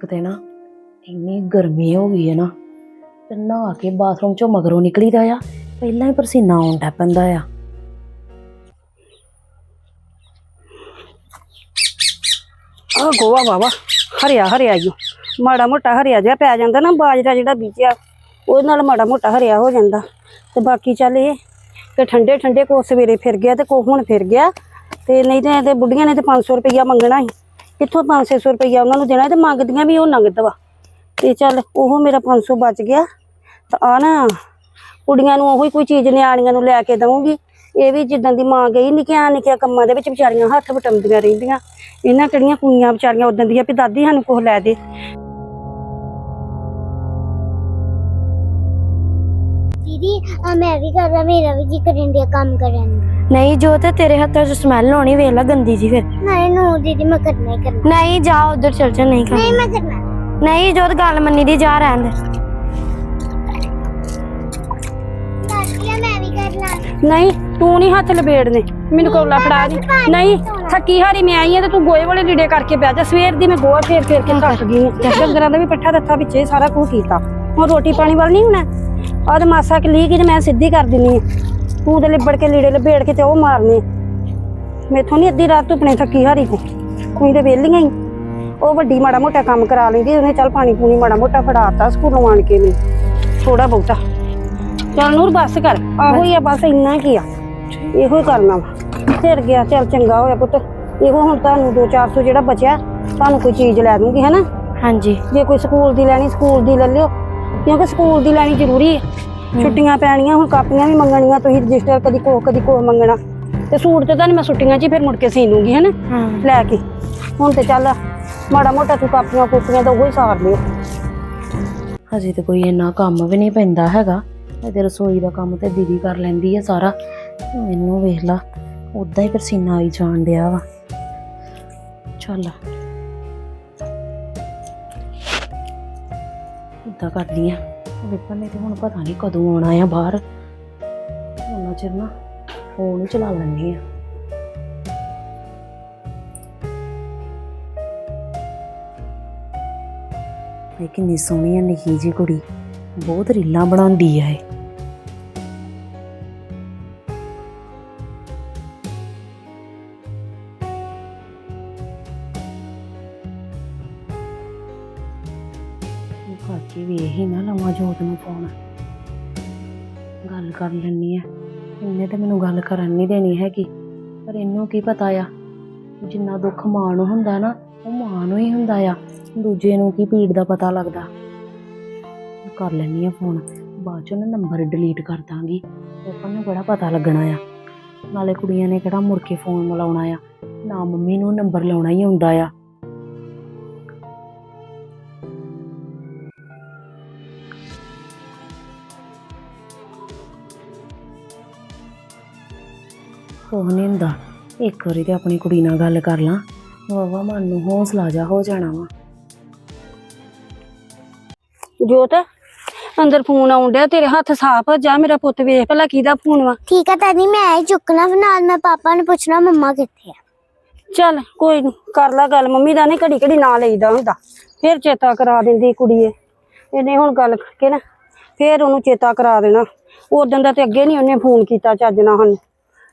ਇੱਕ ਤੇ ਨਾ ਇੰਨੀ ਗਰਮੀ ਹੋ ਗਈ ਹੈ ਨਾ ਤੇ ਨਹਾ ਕੇ ਬਾਥਰੂਮ ਚੋਂ ਮਗਰੋਂ ਨਿਕਲੀਦਾ ਆ, ਪਹਿਲਾਂ ਹੀ ਪਸੀਨਾ ਆਉਣ ਡੈ ਪੈਂਦਾ ਆ। ਆ ਗੋਆ ਵਾਵਾ ਹਰਿਆ ਹਰਿਆ ਜੀ ਮਾੜਾ ਮੋਟਾ ਹਰਿਆ ਜਿਹਾ ਪੈ ਜਾਂਦਾ ਨਾ, ਬਾਜਰਾ ਜਿਹੜਾ ਬੀਜਿਆ, ਉਹਦੇ ਨਾਲ ਮਾੜਾ ਮੋਟਾ ਹਰਿਆ ਹੋ ਜਾਂਦਾ। ਤੇ ਬਾਕੀ ਚੱਲ ਇਹ ਕਿ ਠੰਡੇ ਠੰਡੇ ਕੋ ਸਵੇਰੇ ਫਿਰ ਗਿਆ ਤੇ ਕੋ ਹੁਣ ਫਿਰ ਗਿਆ। ਤੇ ਨਹੀਂ ਤੇ ਬੁੱਢੀਆਂ ਨੇ ਤੇ 500 ਰੁਪਈਆ ਮੰਗਣਾ ਸੀ। ਕਿੱਥੋਂ 500 ਰੁਪਈਆ ਉਹਨਾਂ ਨੂੰ ਦੇਣਾ ਤੇ ਮੰਗਦੀਆਂ ਵੀ ਉਹ ਨਗਦ ਵਾ। ਤੇ ਚੱਲ ਉਹ ਮੇਰਾ 500 ਬਚ ਗਿਆ। ਤਾਂ ਆ ਨਾ, ਕੁੜੀਆਂ ਨੂੰ ਉਹੀ ਕੋਈ ਚੀਜ਼ ਨਿਆਣੀਆਂ ਨੂੰ ਲੈ ਕੇ ਦਵਾਂਗੀ ਇਹ ਵੀ ਜਿੱਦਾਂ ਦੀ ਮਾਂ ਗਈ, ਨਿੱਕੀਆਂ ਨਿੱਕੀਆਂ ਕੰਮਾਂ ਦੇ ਵਿੱਚ ਵਿਚਾਰੀਆਂ ਹੱਥ ਵਟਮਦੀਆਂ ਰਹਿੰਦੀਆਂ। ਇਹਨਾਂ ਕਿਹੜੀਆਂ ਕੁੜੀਆਂ ਵਿਚਾਰੀਆਂ ਉਦੋਂ ਦੀਆਂ ਵੀ ਦਾਦੀ ਸਾਨੂੰ ਕੁਛ ਲੈ ਦੇ। ਦੀਦੀ ਆ ਮੈਂ ਵੀ ਕਰਦਾ, ਮੇਰਾ ਵੀ ਜੀ ਕਰਨ ਡਿਆ ਕੰਮ ਕਰਨ। ਨੂੰ। ਨਹੀਂ ਜੋ ਤੇ ਤੇਰੇ ਹੱਥਾਂ 'ਚ ਸਮੈਲ ਆਉਣੀ ਵੇਖ ਲੈ ਗੰਦੀ ਜੀ ਫਿਰ। ਨਹੀਂ ਨੂੰ ਦੀਦੀ ਮੈਂ ਕਰਨਾ ਹੀ ਕਰਨਾ। ਨਹੀਂ ਜਾ ਉਧਰ ਚਲ ਜਾ ਨਹੀਂ ਕਰ ਨਹੀਂ ਮੈਂ ਕਰਨਾ। ਨਹੀਂ ਜੋ ਤੇ ਗੱਲ ਮੰਨੀ ਦੀ ਜਾ ਰਹਿਣ ਦੇ। ਦਾਦੀ ਆ ਮੈਂ ਵੀ ਕਰਨਾ। ਨਹੀਂ ਤੂੰ ਨਹੀਂ ਹੱਥ ਲਬੇੜਨੇ। ਮੈਨੂੰ ਕੋਲਾ ਫੜਾ ਦੀ। ਨਹੀਂ ਥੱਕੀ ਹਾਰੀ ਮੈਂ ਆਈ ਆ ਤੇ ਤੂੰ ਗੋਏ ਵਾਲੇ ਲੀੜੇ ਕਰਕੇ ਬਹਿ ਜਾ। ਸਵੇਰ ਦੀ ਮੈਂ ਗੋਆ ਫੇਰ ਫੇਰ ਕੇ ਥੱਕ ਗਈ। ਡੰਗਰਾਂ ਦਾ ਵੀ ਪੱਠਾ ਦਿੱਤਾ ਵਿੱਚੇ ਸਾਰਾ ਕੁਝ ਕੀਤਾ। ਹੁਣ ਰੋਟੀ ਪਾਣੀ ਵੱਲ ਨਹੀਂ ਹੋਣਾ। ਆਹ ਤੇ ਮਾਸਾ ਕਿ ਲੀ ਕਿ ਤੇ ਮੈਂ ਸਿੱਧੀ ਕਰ ਦਿੰਨੀ ਆ। ਤੂੰ ਤੇ ਲਿਬੜ ਕੇ ਲੀੜੇ ਲਬੇੜ ਕੇ ਤੇ ਉਹ ਮਾਰਨੇ। ਮੈਥੋਂ ਨਹੀਂ ਅੱਧੀ ਰਾਤ ਧੁੱਪਣੇ ਥੱਕੀ ਹਾਰੀ ਕੋ ਕੋਈ ਤੇ ਵਿਹਲੀਆਂ ਹੀ ਉਹ ਵੱਡੀ ਮਾੜਾ ਮੋਟਾ ਕੰਮ ਕਰਾ ਲੈਂਦੀ ਉਹਨੇ ਚੱਲ ਪਾਣੀ ਪੂਣੀ ਮਾੜਾ ਮੋਟਾ ਫੜਾਤਾ ਸਕੂਲੋਂ ਆਣ ਕੇ ਮੈਨੂੰ ਥੋੜਾ ਬਹੁਤਾ। ਚੱਲ ਨੂਰ ਬੱਸ ਕਰ। ਆਹੋ ਹੀ ਆ ਬਸ ਇੰਨਾ ਕੀ ਆ। ਇਹੋ ਹੀ ਕਰਨਾ ਵਾ। ਫਿਰ ਗਿਆ ਚੱਲ ਚੰਗਾ ਹੋਇਆ ਪੁੱਤ। ਇਹੋ ਹੁਣ ਤੁਹਾਨੂੰ 2-400 ਜਿਹੜਾ ਬਚਿਆ ਤੁਹਾਨੂੰ ਕੋਈ ਚੀਜ਼ ਲੈ ਦੂੰਗੀ ਹੈਨਾ? ਹਾਂਜੀ। ਜੇ ਕੋਈ ਸਕੂਲ ਦੀ ਲੈਣੀ ਸਕੂਲ ਦੀ ਲੈ ਲਿਓ। ਕਿਉਂਕਿ ਸਕੂਲ ਦੀ ਲੈਣੀ ਜ਼ਰੂਰੀ ਹੈ। ਛੁੱਟੀਆਂ ਪੈਣੀਆਂ ਹੁਣ ਕਾਪੀਆਂ ਵੀ ਮੰਗਣੀਆਂ ਤੁਸੀਂ ਰਜਿਸਟਰ ਕਦੀ ਕੋਹ ਕਦੀ ਕੋਹ ਮੰਗਣਾ। ਤੇ ਸੂਟ ਤੇ ਤੁਹਾਨੂੰ ਮੈਂ ਛੁੱਟੀਆਂ 'ਚ ਹੀ ਫਿਰ ਮੁੜ ਕੇ ਸੀ ਲੂੰਗੀ ਹੈਨਾ? ਹਾਂ। ਲੈ ਕੇ। ਹੁਣ ਤੇ ਚੱਲ ਮਾੜਾ ਮੋਟਾ ਤੂੰ ਕਾਪੀਆਂ ਕੁੱਪੀਆਂ ਤਾਂ ਉਹ ਹੀ ਸਾਰ ਲਿਓ। ਹਜੇ ਤੇ ਕੋਈ ਇੰਨਾ ਕੰਮ ਵੀ ਨਹੀਂ ਪੈਂਦਾ ਹੈਗਾ। ਤੇ ਰਸੋਈ ਦਾ ਕੰਮ ਤੇ ਦੀਦੀ ਕਰ ਲੈਂਦੀ ਆ ਸਾਰਾ। ਮੈਨੂੰ ਵੇਖ ਲਾ ਉਦਾਂ ਹੀ ਪਸੀਨਾ ਆਈ ਜਾਣ ਡਿਆ ਵਾ। ਚੱਲ। ਉਦਾਂ ਕਰਦੀ ਆ ਵਿਪਨ ਨੇ ਤੇ ਹੁਣ ਪਤਾ ਨਹੀਂ ਕਦੋਂ ਆਉਣਾ ਆ ਬਾਹਰ। ਉਹਨਾਂ ਚਿਰ ਨਾ ਫੋਨ ਹੀ ਚਲਾ ਲੈਂਦੀ ਆ। ਇਹ ਕਿੰਨੀ ਸੋਹਣੀ ਆ, ਨਿੱਕੀ ਜੀ ਕੁੜੀ। ਬਹੁਤ ਰੀਲਾਂ ਬਣਾਉਂਦੀ ਆ ਇਹ। ਦੇਣੀ ਹੈਗੀ। ਪਰ ਇਹਨੂੰ ਕੀ ਪਤਾ ਆ? ਜਿੰਨਾ ਦੁੱਖ ਮਾਂ ਨੂੰ ਹੁੰਦਾ ਨਾ, ਉਹ ਮਾਂ ਨੂੰ ਹੀ ਹੁੰਦਾ ਆ। ਦੂਜੇ ਨੂੰ ਕੀ ਪੀੜ ਦਾ ਪਤਾ ਲੱਗਦਾ? ਕਰ ਲੈਣੀ ਆ ਫੋਨ ਬਾਅਦ ਚੋਂ ਨਾ ਨੰਬਰ ਡਿਲੀਟ ਕਰ ਦਾਂਗੀ। ਆਪਾਂ ਨੂੰ ਬੜਾ ਪਤਾ ਲੱਗਣਾ ਆ? ਨਾਲੇ ਕੁੜੀਆਂ ਨੇ ਕਿਹੜਾ ਮੁੜ ਕੇ ਫੋਨ ਮਿਲਾਉਣਾ ਆ? ਨਾ ਮੰਮੀ ਨੂੰ ਨੰਬਰ ਲਾਉਣਾ ਹੀ ਹੁੰਦਾ ਆ। ਉਹ ਨਹੀਂ ਹੁੰਦਾ। ਇੱਕ ਵਾਰੀ ਤੇ ਆਪਣੀ ਕੁੜੀ ਨਾਲ ਗੱਲ ਕਰ ਲਾਂ। ਵਾਵਾ ਮਨ ਨੂੰ ਹੌਸਲਾ ਜਾ ਹੋ ਜਾਣਾ ਵਾ। ਜੋਤ ਅੰਦਰ ਫੋਨ ਆਉਣ ਡਿਆ ਤੇਰੇ ਹੱਥ ਸਾਫ਼ ਜਾ ਮੇਰਾ ਪੁੱਤ ਵੇਖ ਭਲਾ ਕਿਹਦਾ ਫੋਨ ਵਾ। ਠੀਕ ਆ ਦਾਦੀ ਮੈਂ ਹੀ ਚੁੱਕਣਾ ਫਿਰ ਨਾਲ ਮੈਂ ਪਾਪਾ ਨੂੰ ਪੁੱਛਣਾ ਮੰਮਾ ਕਿੱਥੇ ਆ? ਚੱਲ ਕੋਈ ਨੀ ਕਰ ਲੈ ਗੱਲ ਮੰਮੀ ਦਾ ਨਹੀਂ ਘੜੀ ਘੜੀ ਨਾਂ ਲਈਦਾ ਹੁੰਦਾ। ਫਿਰ ਚੇਤਾ ਕਰਾ ਦਿੰਦੀ ਕੁੜੀਏ। ਇਹਨੇ ਹੁਣ ਗੱਲ ਕਰਕੇ ਨਾ ਫਿਰ ਉਹਨੂੰ ਚੇਤਾ ਕਰਾ ਦੇਣਾ। ਉਦੋਂ ਦਾ ਤੇ ਅੱਗੇ ਨਹੀਂ ਉਹਨੇ ਫੋਨ ਕੀਤਾ ਚੱਜ ਨਾਲ ਹੁਣ।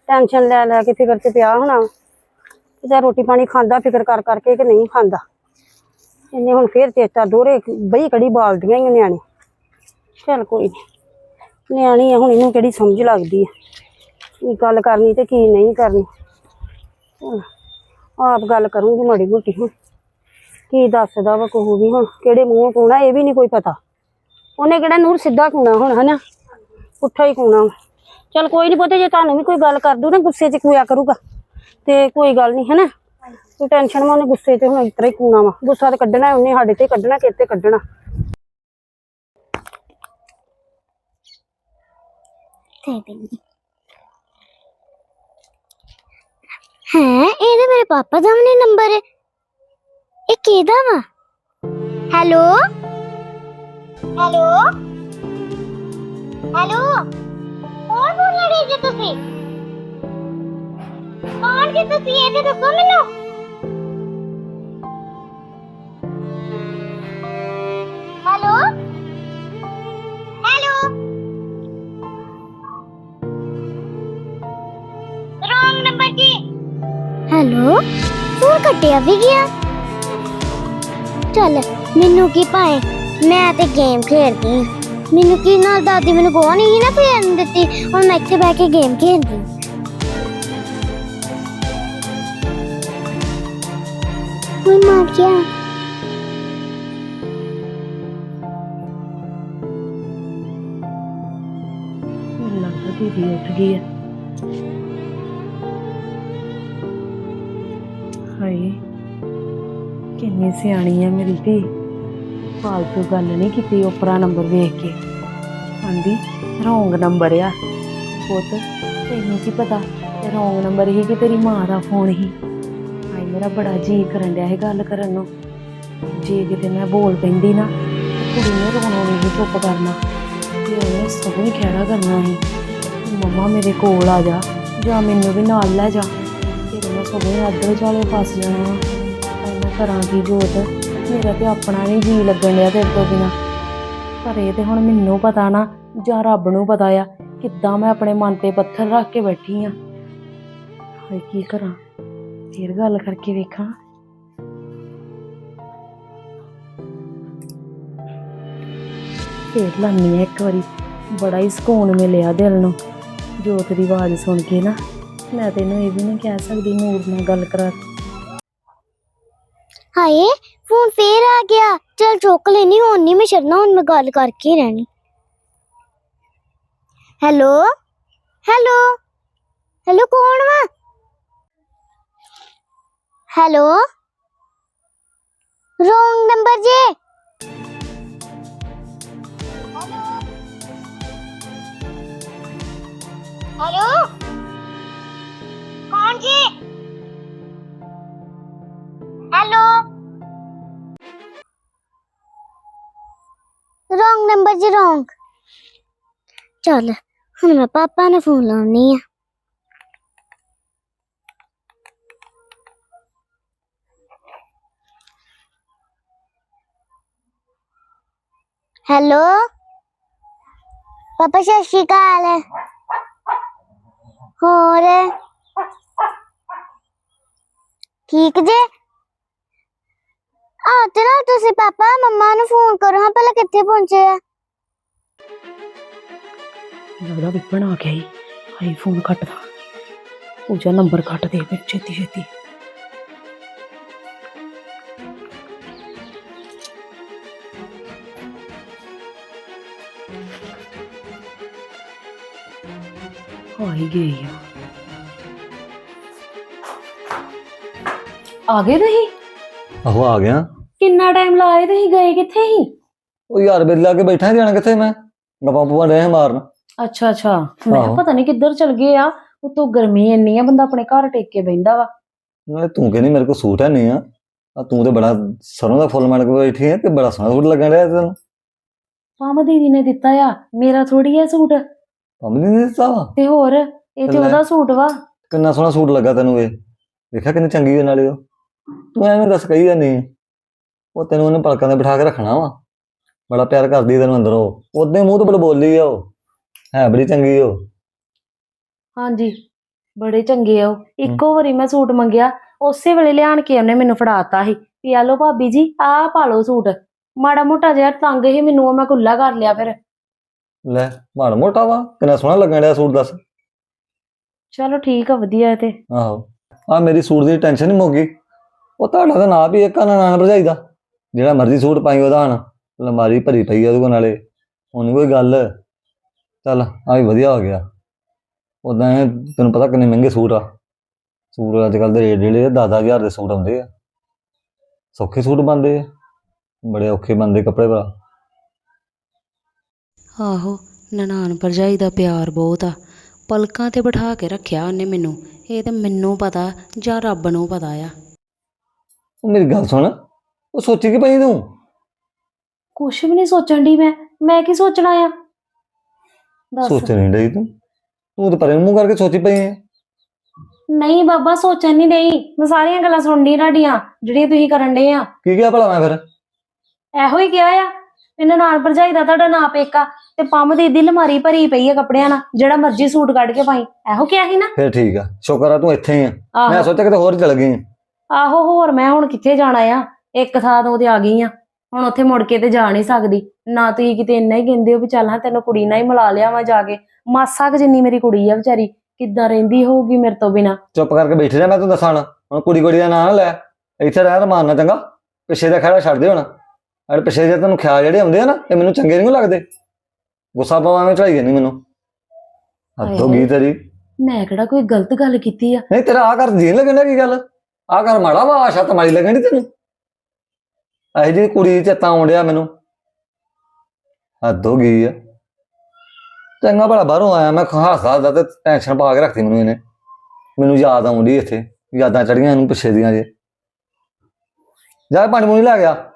ਟੈਨਸ਼ਨ ਲੈ ਲੈ ਕੇ ਫਿਕਰ 'ਚ ਪਿਆ ਹੋਣਾ। ਕਿ ਜਾਂ ਰੋਟੀ ਪਾਣੀ ਖਾਂਦਾ ਫਿਕਰ ਕਰ ਕਰਕੇ ਕਿ ਨਹੀਂ ਖਾਂਦਾ। ਇਹਨੇ ਹੁਣ ਫਿਰ ਚੇਤਾ ਦੋਰੇ ਬਈ ਕੜੀ ਬਾਲਦੀਆਂ ਹੀ ਨਿਆਣੇ। ਚੱਲ ਕੋਈ ਨਹੀਂ ਨਿਆਣੀ ਆ, ਹੁਣ ਇਹਨੂੰ ਕਿਹੜੀ ਸਮਝ ਲੱਗਦੀ ਹੈ ਕੀ ਗੱਲ ਕਰਨੀ ਤੇ ਕੀ ਨਹੀਂ ਕਰਨੀ। ਆਪ ਗੱਲ ਕਰੂੰਗੀ ਮਾੜੀ ਮੋਟੀ ਹੁਣ। ਕੀ ਦੱਸਦਾ ਵਾ ਕੋਹ ਵੀ ਹੁਣ, ਕਿਹੜੇ ਮੂੰਹ ਕੋਣਾ ਇਹ ਵੀ ਨਹੀਂ ਕੋਈ ਪਤਾ। ਉਹਨੇ ਕਿਹੜਾ ਨੂਰ ਸਿੱਧਾ ਕੋਣਾ ਹੁਣ, ਹਨਾ? ਪੁੱਠਾ ਹੀ ਕੋਣਾ ਚਲ ਕੋਈ ਨਹੀਂ ਪਤਾ ਜੇ ਤੁਹਾਨੂੰ ਵੀ ਕੋਈ ਗੱਲ ਕਰ ਦੂ ਨਾ ਗੁੱਸੇ 'ਚ ਕੋਇਆ ਕਰੂਗਾ। ਤੇ ਕੋਈ ਗੱਲ ਨਹੀਂ ਹਨਾ? ਤੂੰ ਟੈਨਸ਼ਨ ਮਾ ਉਹਨੇ ਗੁੱਸੇ 'ਚ ਹੁਣ ਇਸ ਤਰ੍ਹਾਂ ਹੀ ਕੋਣਾ ਵਾ। ਗੁੱਸਾ ਤੇ ਕੱਢਣਾ ਉਹਨੇ ਸਾਡੇ ਤੇ ਕੱਢਣਾ ਕਿਤੇ ਕੱਢਣਾ। ਤੇ ਬਈ ਹੈ ਮੇਰੇ ਪਾਪਾ ਦਾ ਵੀ ਨੰਬਰ ਹੈ। ਇਹ ਕਿਹਦਾ ਵਾ? ਹੈਲੋ? ਹੈਲੋ? ਹੈਲੋ? ਕੌਣ ਬੋਲਿਆ ਵੀਰ ਜੀ ਤੁਸੀਂ ਕੌਣ ਜੀ ਤੁਸੀਂ ਇਹ ਤੇ ਦੱਸੋ ਮੈਨੂੰ ਹੈਲੋ ਹੈਲੋ ਰੋਂਗ ਨੰਬਰ ਜੀ ਹੈਲੋ ਫੋਨ ਕੱਟਿਆ ਵੀ ਗਿਆ ਚੱਲ ਮੈਨੂੰ ਕੀ ਪਾਏ ਮੈਂ ਤੇ ਗੇਮ ਖੇਡਦੀ ਮੈਨੂੰ ਕੀ ਨਾਲ ਦਾਦੀ ਮੈਨੂੰ ਕੋਹ ਨਹੀਂ ਸੀ ਨਾ ਖੇਡਣ ਦਿੱਤੀ, ਹੁਣ ਮੈਂ ਇੱਥੇ ਬਹਿ ਕੇ ਗੇਮ ਖੇਡਦੀ। ਆਂ। ਕੋਈ ਮਾਰ ਗਿਆ ਮੈਨੂੰ ਲੱਗਦਾ ਦੀਦੀ ਉੱਠ ਗਈ ਹੈ। ਹਾਏ, ਕਿੰਨੀ ਸਿਆਣੀ ਹੈ ਮੇਰੀ ਧੀ। ਫਾਲਤੂ ਗੱਲ ਨਹੀਂ ਕੀਤੀ, ਉਪਰਾ ਨੰਬਰ ਵੇਖ ਕੇ। ਆਂਦੀ ਰੋਂਗ ਨੰਬਰ ਆ। ਪੁੱਤ, ਤੈਨੂੰ ਕੀ ਪਤਾ? ਰੋਂਗ ਨੰਬਰ ਹੀ ਕਿ ਤੇਰੀ ਮਾਂ ਦਾ ਫੋਨ ਹੀ। ਹਾਏ, ਮੇਰਾ ਬੜਾ ਜੀ ਕਰਨ ਡਿਆ ਇਹ ਗੱਲ ਕਰਨ ਨੂੰ। ਜੇ ਕਿਤੇ ਮੈਂ ਬੋਲ ਪੈਂਦੀ ਨਾ, ਕੁੜੀ ਨੇ ਰੋਣਾ ਨਹੀਂ ਚੁੱਪ ਕਰਨਾ। ਤੇ ਉਹਨੇ ਸਭ ਨੂੰ ਖੇੜਾ ਕਰਨਾ ਸੀ। ਮੰਮਾ ਮੇਰੇ ਕੋਲ ਆ ਜਾ, ਜਾਂ ਮੈਨੂੰ ਵੀ ਨਾਲ ਲੈ ਜਾ। ਫਿਰ ਮੈਂ ਸਭ ਨੂੰ ਅੱਧੇ ਚਾਲੇ ਫਸ ਜਾਣਾ। ਹਾਏ, ਮੈਂ ਕਰਾਂ ਕੀ ਜੋਤ? ਮੇਰਾ ਤੇ ਆਪਣਾ ਨਹੀਂ ਜੀ ਲੱਗਣ ਡਿਆ ਤੇਰੇ ਤੋਂ ਬਿਨਾ। ਪਰ ਇਹ ਤੇ ਹੁਣ ਮੈਨੂੰ ਪਤਾ ਨਾ, ਜਾਂ ਰੱਬ ਨੂੰ ਪਤਾ ਆ, ਕਿੱਦਾਂ ਮੈਂ ਆਪਣੇ ਮਨ ਤੇ ਪੱਥਰ ਰੱਖ ਕੇ ਬੈਠੀ ਆ। ਹਾਏ, ਕੀ ਕਰਾਂ? ਫੇਰ ਗੱਲ ਕਰਕੇ ਵੇਖਾਂ। ਫੇਰ ਲਾਨੀ ਆ ਇੱਕ ਵਾਰੀ, ਬੜਾ ਹੀ ਸਕੂਨ ਮਿਲਿਆ ਦਿਲ ਨੂੰ। ਜੋਤ ਦੀ ਆਵਾਜ਼ ਸੁਣ ਕੇ ਨਾ, ਮੈਂ ਤੈਨੂੰ ਇਹ ਵੀ ਨਹੀਂ ਕਹਿ ਸਕਦੀ ਨੂਰ ਨਾਲ ਗੱਲ ਕਰਾ ਹਾਏ ਫੋਨ ਫੇਰ ਆ ਗਿਆ ਚਲ ਚੁੱਕ ਲੈਣੀ ਹੁਣ ਨਹੀਂ ਮੈਂ ਛੱਡਣਾ ਹੁਣ ਮੈਂ ਗੱਲ ਕਰਕੇ ਹੀ ਰਹਿਣੀ ਹੈਲੋ ਹੈਲੋ ਹੈਲੋ ਕੌਣ ਵਾ ਹੈਲੋ ਰੋਂਗ ਨੰਬਰ ਜੇ ਹੈਲੋ ਕੌਣ ਜੀ ਰੋਂਗ ਨੰਬਰ ਜੀ ਰੋਂਗ ਚੱਲ ਹੁਣ ਮੈਂ ਪਾਪਾ ਨੂੰ ਫੋਨ ਲਾਉਣੀ ਆ ਹੈਲੋ ਪਾਪਾ ਸਤਿ ਸ਼੍ਰੀ ਅਕਾਲ ਹੋਰ ਠੀਕ ਜੇ ਆ ਤੇ ਨਾ ਤੁਸੀਂ ਪਾਪਾ ਮੰਮਾ ਨੂੰ ਫੋਨ ਕਰੋ ਹਾਂ ਪਹਿਲਾਂ ਕਿੱਥੇ ਪਹੁੰਚੇ ਆ? ਲੱਗਦਾ ਵਿਪਨ ਆ ਗਿਆ ਹੀ ਹਾਈ ਫੋਨ ਕੱਟਦਾ। ਪੂਜਾ ਨੰਬਰ ਕੱਟ ਦੇ ਫਿਰ ਛੇਤੀ ਛੇਤੀ। ਆ ਹੀ ਗਈ ਆ। ਆ ਗਏ ਤੁਸੀਂ? ਆਹੋ ਆ ਗਿਆ। ਕਿੰਨਾ ਟਾਈਮ ਲਾਏ ਤੁਸੀਂ ਗਏ ਕਿੱਥੇ ਸੀ? ਉਹ ਯਾਰ ਬਿੱਲ ਲਾ ਕੇ ਬੈਠਾ ਜਾਣਾ ਕਿੱਥੇ ਮੈਂ? ਗੱਪਾਂ ਪੂਆਂ ਰਹੇ ਮਾਰਨ। ਅੱਛਾ ਅੱਛਾ। ਮੈਂ ਆਹੋ। ਪਤਾ ਨਹੀਂ ਕਿੱਧਰ ਚਲ ਗਏ ਆ। ਉਤੋਂ ਗਰਮੀ ਇੰਨੀ ਆ ਬੰਦਾ ਆਪਣੇ ਘਰ ਟੇਕ ਕੇ ਬਹਿੰਦਾ ਵਾ। ਨਾਲੇ ਤੂੰ ਕਹਿੰਦੀ ਮੇਰੇ ਕੋਲ ਸੂਟ ਹੈ ਨਹੀਂ ਆ। ਆ ਤੂੰ ਤੇ ਬੜਾ ਸਰੋਂ ਦਾ ਫੁੱਲ ਮਾਰ ਕੇ ਬੈਠੀ ਹੈ ਤੇ ਬੜਾ ਸੋਹਣਾ ਸੂਟ ਲੱਗਣ ਰਿਹਾ ਤੈਨੂੰ। ਪਾਮਾ ਦੀਦੀ ਨੇ ਦਿੱਤਾ ਆ। ਮੇਰਾ ਥੋੜੀ ਹੈ ਸੂਟ। ਪੰਮੀ ਨੇ ਦਿੱਤਾ ਵਾ? ਤੇ ਹੋਰ ਇਹ ਤੇ ਲੈ। ਉਹਦਾ ਸੂਟ ਵਾ। ਕਿੰਨਾ ਸੋਹਣਾ ਸੂਟ ਲੱਗਾ ਤੈਨੂੰ ਇਹ। ਦੇਖਿਆ ਕਿੰਨੀ ਚੰਗੀ ਹੈ ਨਾਲੇ ਉਹ। ਤੂੰ ਐਵੇਂ ਦੱਸ ਕਹੀ ਨਹੀਂ ਉਹ ਤੈਨੂੰ ਉਹਨੇ ਪਲਕਾਂ ਤੇ ਬਿਠਾ ਕੇ ਰੱਖਣਾ ਵਾ। ਬੜਾ ਪਿਆਰ ਕਰਦੀ ਹੈ ਤੈਨੂੰ ਅੰਦਰੋਂ। ਉਹਦੇ ਮੂੰਹ ਤੋਂ ਬੜ ਬੋਲੀ ਆ ਉਹ। ਹੈ ਬੜੀ ਚੰਗੀ ਉਹ। ਹਾਂਜੀ ਬੜੇ ਚੰਗੇ ਆ ਉਹ। ਇੱਕੋ ਵਾਰੀ ਮੈਂ ਸੂਟ ਮੰਗਿਆ ਉਸੇ ਵੇਲੇ ਲਿਆਣ ਕੇ ਉਹਨੇ ਮੈਨੂੰ ਫੜਾਤਾ ਸੀ। ਵੀ ਆ ਲਓ ਭਾਬੀ ਜੀ ਆਹ ਪਾ ਲਓ ਸੂਟ। ਮਾੜਾ ਮੋਟਾ ਜਿਹਾ ਤੰਗ ਹੀ ਮੈਨੂੰ ਉਹ ਮੈਂ ਕੁੱਲਾ ਕਰ ਲਿਆ ਫਿਰ। ਲੈ ਮਾੜਾ ਮੋਟਾ ਵਾ। ਕਿੰਨਾ ਸੋਹਣਾ ਲੱਗਣ ਰਿਹਾ ਸੂਟ ਦੱਸ। ਚਲੋ ਠੀਕ ਆ ਵਧੀਆ ਤੇ। ਆਹੋ। ਆ ਮੇਰੀ ਸੂਟ ਦੀ ਟੈਨਸ਼ਨ ਨਹੀਂ ਮੁੱਕੀ ਉਹ ਤੁਹਾਡਾ ਤਾਂ ਨਾਂ ਵੀ ਇੱਕ ਨਾ ਨਾਂ ਭਰਜਾਈ ਦਾ। ਜਿਹੜਾ ਮਰਜ਼ੀ ਸੂਟ ਪਾਈ ਉਹਦਾ ਹਣ ਅਲਮਾਰੀ ਭਰੀ ਪਈ ਆ ਉਹਦੇ ਕੋਲ ਨਾਲੇ। ਹੁਣ ਕੋਈ ਗੱਲ ਚੱਲ ਆ ਵੀ ਵਧੀਆ ਹੋ ਗਿਆ। ਉਦਾਂ ਤੈਨੂੰ ਪਤਾ ਕਿੰਨੇ ਮਹਿੰਗੇ ਸੂਟ ਆ। ਸੂਟ ਅੱਜ ਕੱਲ ਦੇ ਰੇਟ ਜਿਹੜੇ ਆ 10000 ਦੇ ਸੂਟ ਆਉਂਦੇ ਆ। ਸੌਖੇ ਸੂਟ ਬਣਦੇ ਆ। ਬੜੇ ਔਖੇ ਬਣਦੇ ਕੱਪੜੇ ਭਰਾ ਆਹੋ ਨਨਾਣ ਭਰਜਾਈ ਦਾ ਪਿਆਰ ਬਹੁਤ ਆ। ਪਲਕਾਂ ਤੇ ਬਿਠਾ ਕੇ ਰੱਖਿਆ ਉਹਨੇ ਮੈਨੂੰ। ਇਹ ਤੇ ਮੈਨੂੰ ਪਤਾ ਜਾਂ ਰੱਬ ਨੂੰ ਪਤਾ ਆ। ਉਹ ਮੇਰੀ ਗੱਲ ਸੁਣ। ਉਹ ਸੋਚੀ ਕੀ ਪਈ ਤੂੰ? ਕੁਛ ਵੀ ਨਹੀਂ ਸੋਚਣ ਦੀ ਮੈਂ। ਮੈਂ ਕੀ ਸੋਚਣਾ ਆ? ਦੱਸ। ਸੋਚ ਨਹੀਂ ਡਈ ਤੂੰ? ਤੂੰ ਤੇ ਪਰੇ ਨੂੰ ਮੂੰਹ ਕਰਕੇ ਸੋਚੀ ਪਈ ਹੈ ਨਹੀਂ ਬਾਬਾ ਸੋਚਣ ਨਹੀਂ ਡਈ। ਮੈਂ ਸਾਰੀਆਂ ਗੱਲਾਂ ਸੁਣਦੀ ਤੁਹਾਡੀਆਂ ਜਿਹੜੀਆਂ ਤੁਸੀਂ ਕਰਨ ਡੇ ਆ। ਕੀ ਕਿਹਾ ਭਲਾ ਮੈਂ ਫਿਰ? ਇਹੋ ਹੀ ਕਿਹਾ ਆ। ਇਹਨਾਂ ਨਾਲ ਭਰਜਾਈ ਦਾ ਤੁਹਾਡਾ ਨਾਂ ਪੇਕਾ ਤੇ ਪੰਮ ਦੀ ਦੀ ਲਮਾਰੀ ਭਰੀ ਪਈ ਆ ਕੱਪੜਿਆਂ ਨਾਲ ਜਿਹੜਾ ਮਰਜ਼ੀ ਸੂਟ ਕੱਢ ਕੇ ਪਾਈ। ਇਹੋ ਕਿਹਾ ਸੀ ਨਾ? ਫਿਰ ਠੀਕ ਆ। ਸ਼ੁਕਰ ਆ ਤੂੰ ਇੱਥੇ ਹੀ ਆ। ਮੈਂ ਆਹੋ। ਸੋਚਿਆ ਕਿਤੇ ਹੋਰ ਚਲ ਗਈ ਆਂ। ਆਹੋ ਹੋਰ ਮੈਂ ਹੁਣ ਕਿੱਥੇ ਜਾਣਾ ਆ? ਇੱਕ ਥਾਂ ਤੋਂ ਤੇ ਆ ਗਈ ਆ। ਹੁਣ ਉੱਥੇ ਮੁੜ ਕੇ ਤੇ ਜਾ ਨਹੀਂ ਸਕਦੀ। ਨਾ ਤੁਸੀਂ ਕਿਤੇ ਇੰਨਾ ਹੀ ਕਹਿੰਦੇ ਹੋ ਵੀ ਚੱਲ ਹਾਂ ਤੈਨੂੰ ਕੁੜੀ ਨਾਲ ਹੀ ਮਿਲਾ ਲਿਆ ਵਾ ਜਾ ਕੇ। ਮਾਸਾ ਕੁ ਜਿੰਨੀ ਮੇਰੀ ਕੁੜੀ ਆ ਵਿਚਾਰੀ ਕਿੱਦਾਂ ਰਹਿੰਦੀ ਹੋਊਗੀ ਮੇਰੇ ਤੋਂ ਬਿਨਾ। ਚੁੱਪ ਕਰਕੇ ਬੈਠੇ ਰਹਿ ਮੈਂ ਤੈਨੂੰ ਦੱਸਾਂ ਹੁਣ ਹੁਣ ਕੁੜੀ ਕੁੜੀ ਦਾ ਨਾਂ ਨਾ ਲੈ। ਇੱਥੇ ਰਹਿ ਰਮਾਨ ਨਾ ਚੰਗਾ। ਪਿੱਛੇ ਦਾ ਖੜਾ ਛੱਡ ਦੇ ਹੁਣ ਅਰੇ ਪਿੱਛੇ ਦੇ ਤੈਨੂੰ ਖਿਆਲ ਜਿਹੜੇ ਆਉਂਦੇ ਆ ਨਾ ਇਹ ਮੈਨੂੰ ਚੰਗੇ ਨਹੀਂ ਲੱਗਦੇ। ਗੁੱਸਾ ਪਾਵਾਂ ਮੈਂ ਚੜਾਈ ਨਹੀਂ ਮੈਨੂੰ। ਹੱਦ ਹੋ ਗਈ ਤੇਰੀ। ਮੈਂ ਕਿਹੜਾ ਕੋਈ ਗਲਤ ਗੱਲ ਕੀਤੀ ਆ? ਨਹੀਂ ਤੇਰਾ ਆ ਕਰ ਜੀਣ ਲੱਗਣਾ ਕੀ ਗੱਲ? ਆ ਕਰ ਮਾੜਾ ਵਾ ਆਸ਼ਾ ਤਮਾਰੀ ਲੱਗਣੀ ਤੈਨੂੰ। ਇਹ ਜੀ ਕੁੜੀ ਦੀ ਚੇਤਾ ਆਉਣ ਡਿਆ ਮੈਨੂੰ। ਹੱਦ ਹੋ ਗਈ ਆ। ਚੰਗਾ ਭਲਾ ਬਾਹਰੋਂ ਆਇਆ, ਮੈਂ ਹਾਸਾ ਦਾ ਤੇ ਟੈਨਸ਼ਨ ਪਾ ਕੇ ਰੱਖਦੀ ਮੈਨੂੰ ਇਹਨੇ। ਮੈਨੂੰ ਯਾਦ ਆਉਂਦੀ ਇੱਥੇ, ਯਾਦਾਂ ਚੜੀਆਂ ਇਹਨੂੰ ਪਿੱਛੇ ਦੀਆਂ ਜੇ। ਜਾ ਪਾਣੀ ਪੂਣੀ ਲੈ ਗਿਆ।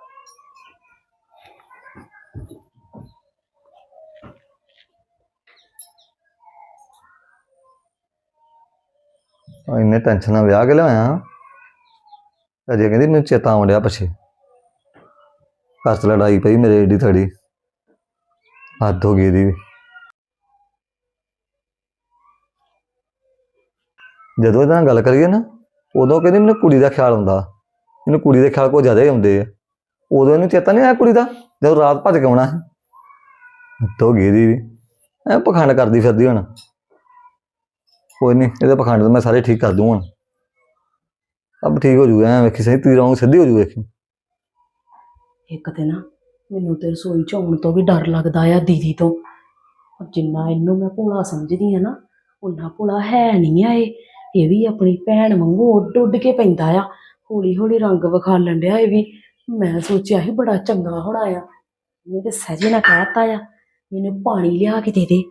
ਇੰਨੇ ਟੈਨਸ਼ਨ ਨਾਲ ਵਿਆਹ ਕੇ ਲਿਆਇਆ। ਅਜੇ ਕਹਿੰਦੀ ਮੈਨੂੰ ਚੇਤਾ ਆਉਣ ਡਿਆ ਪਿੱਛੇ। ਘਰ 'ਚ ਲੜਾਈ ਪਈ ਮੇਰੇ ਏਡੀ ਥੜੀ। ਹੱਦ ਹੋ ਗਈ ਇਹਦੀ ਵੀ। ਜਦੋਂ ਇਹਦੇ ਨਾਲ ਗੱਲ ਕਰੀਏ ਨਾ, ਉਦੋਂ ਕਹਿੰਦੀ ਮੈਨੂੰ ਕੁੜੀ ਦਾ ਖਿਆਲ ਆਉਂਦਾ। ਮੈਨੂੰ ਕੁੜੀ ਦੇ ਖਿਆਲ ਕੋ ਜ਼ਿਆਦਾ ਹੀ ਆਉਂਦੇ ਆ। ਉਦੋਂ ਇਹਨੂੰ ਚੇਤਾ ਨਹੀਂ ਆਇਆ ਕੁੜੀ ਦਾ, ਜਦੋਂ ਰਾਤ ਭੱਜ ਕੇ ਆਉਣਾ ਸੀ। ਹੱਦ ਹੋ ਗਈ ਇਹਦੀ ਵੀ। ਐ ਪਖੰਡ ਕਰਦੀ ਫਿਰਦੀ ਹੁਣ। ਕੋਈ ਨਹੀਂ ਇਹਦੇ ਪਖੰਡ ਤਾਂ ਮੈਂ ਸਾਰੇ ਠੀਕ ਕਰ ਦੂੰ ਹੁਣ। ਅਬ ਠੀਕ ਹੋ ਜੂਗਾ, ਐ ਵੇਖੀ ਸਹੀ, ਤੀਰਾਂ ਵਾਂਗ ਸਿੱਧੀ ਹੋ ਜੂ ਵੇਖੀ। ਇੱਕ ਤੇ ਨਾ ਮੈਨੂੰ ਤੇ ਰਸੋਈ ਚ ਆਉਣ ਤੋਂ ਵੀ ਡਰ ਲੱਗਦਾ ਆ ਦੀਦੀ ਤੋਂ। ਪਰ ਜਿੰਨਾ ਇਹਨੂੰ ਮੈਂ ਭੋਲਾ ਸਮਝਦੀ ਆ ਨਾ ਉਨਾ ਭੋਲਾ ਹੈ ਨਹੀਂ ਆ ਇਹ। ਇਹ ਵੀ ਆਪਣੀ ਭੈਣ ਵਾਂਗੂ ਉੱਡ ਉੱਡ ਕੇ ਪੈਂਦਾ ਆ। ਹੌਲੀ ਹੌਲੀ ਰੰਗ ਵਿਖਾਲਣ ਡਿਆ ਇਹ ਵੀ। ਮੈਂ ਸੋਚਿਆ ਸੀ ਬੜਾ ਚੰਗਾ ਹੋਣਾ ਆ। ਇਹਨੇ ਤੇ ਸਹਿਜੇ ਨਾ ਕਹਿਤਾ ਆ, ਮੈਨੂੰ ਪਾਣੀ ਲਿਆ ਕੇ ਦੇ ਦੇ।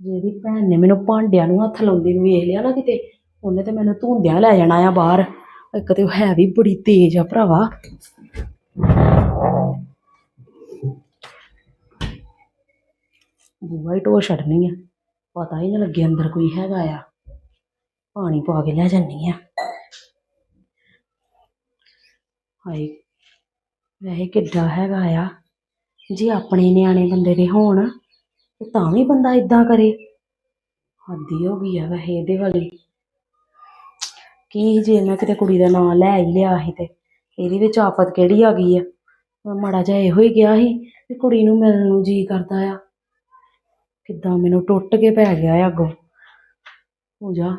ਜਿਹੜੀ ਭੈਣ ਨੇ ਮੈਨੂੰ ਭਾਂਡਿਆਂ ਨੂੰ ਹੱਥ ਲਾਉਂਦੀ ਨੂੰ ਵੇਖ ਲਿਆ ਨਾ ਕਿਤੇ, ਉਹਨੇ ਤੇ ਮੈਨੂੰ ਧੂੰਦਿਆਂ ਲੈ ਜਾਣਾ ਆ ਬਾਹਰ। ਇੱਕ ਤੇ ਉਹ ਹੈ ਵੀ ਬੜੀ ਤੇਜ਼ ਆ ਭਰਾਵਾ। ਬੂਹਾ ਹੀ ਢੋ ਛੱਡਣੀ ਆ। ਪਤਾ ਹੀ ਨਾ ਲੱਗੇ ਅੰਦਰ ਕੋਈ ਹੈਗਾ ਆ। ਪਾਣੀ ਪਾ ਕੇ ਲੈ ਜਾਨੀ ਆ। ਹਾਏ, ਵੈਸੇ ਕਿੱਡਾ ਹੈਗਾ ਆ। ਜੇ ਆਪਣੇ ਨਿਆਣੇ ਬੰਦੇ ਦੇ ਹੋਣ, ਤੇ ਤਾਂ ਵੀ ਬੰਦਾ ਇਦਾਂ ਕਰੇ। ਹੱਦੀ ਹੋ ਗਈ ਆ ਵੈਸੇ ਇਹਦੇ ਵਾਲੀ। ਕੀ ਜੇ ਮੈਂ ਕਿਤੇ ਕੁੜੀ ਦਾ ਨਾਂ ਲੈ ਹੀ ਲਿਆ ਸੀ ਤੇ ਇਹਦੇ ਵਿੱਚ ਆਫਤ ਕਿਹੜੀ ਆ ਗਈ ਆ? ਮਾੜਾ ਜਿਹਾ ਇਹੋ ਹੀ ਗਿਆ ਸੀ ਵੀ ਕੁੜੀ ਨੂੰ ਮਿਲਣ ਨੂੰ ਜੀ ਕਰਦਾ ਆ। ਕਿੱਦਾਂ ਮੈਨੂੰ ਟੁੱਟ ਕੇ ਪੈ ਗਿਆ ਆ ਅੱਗੋਂ। ਪੂਜਾ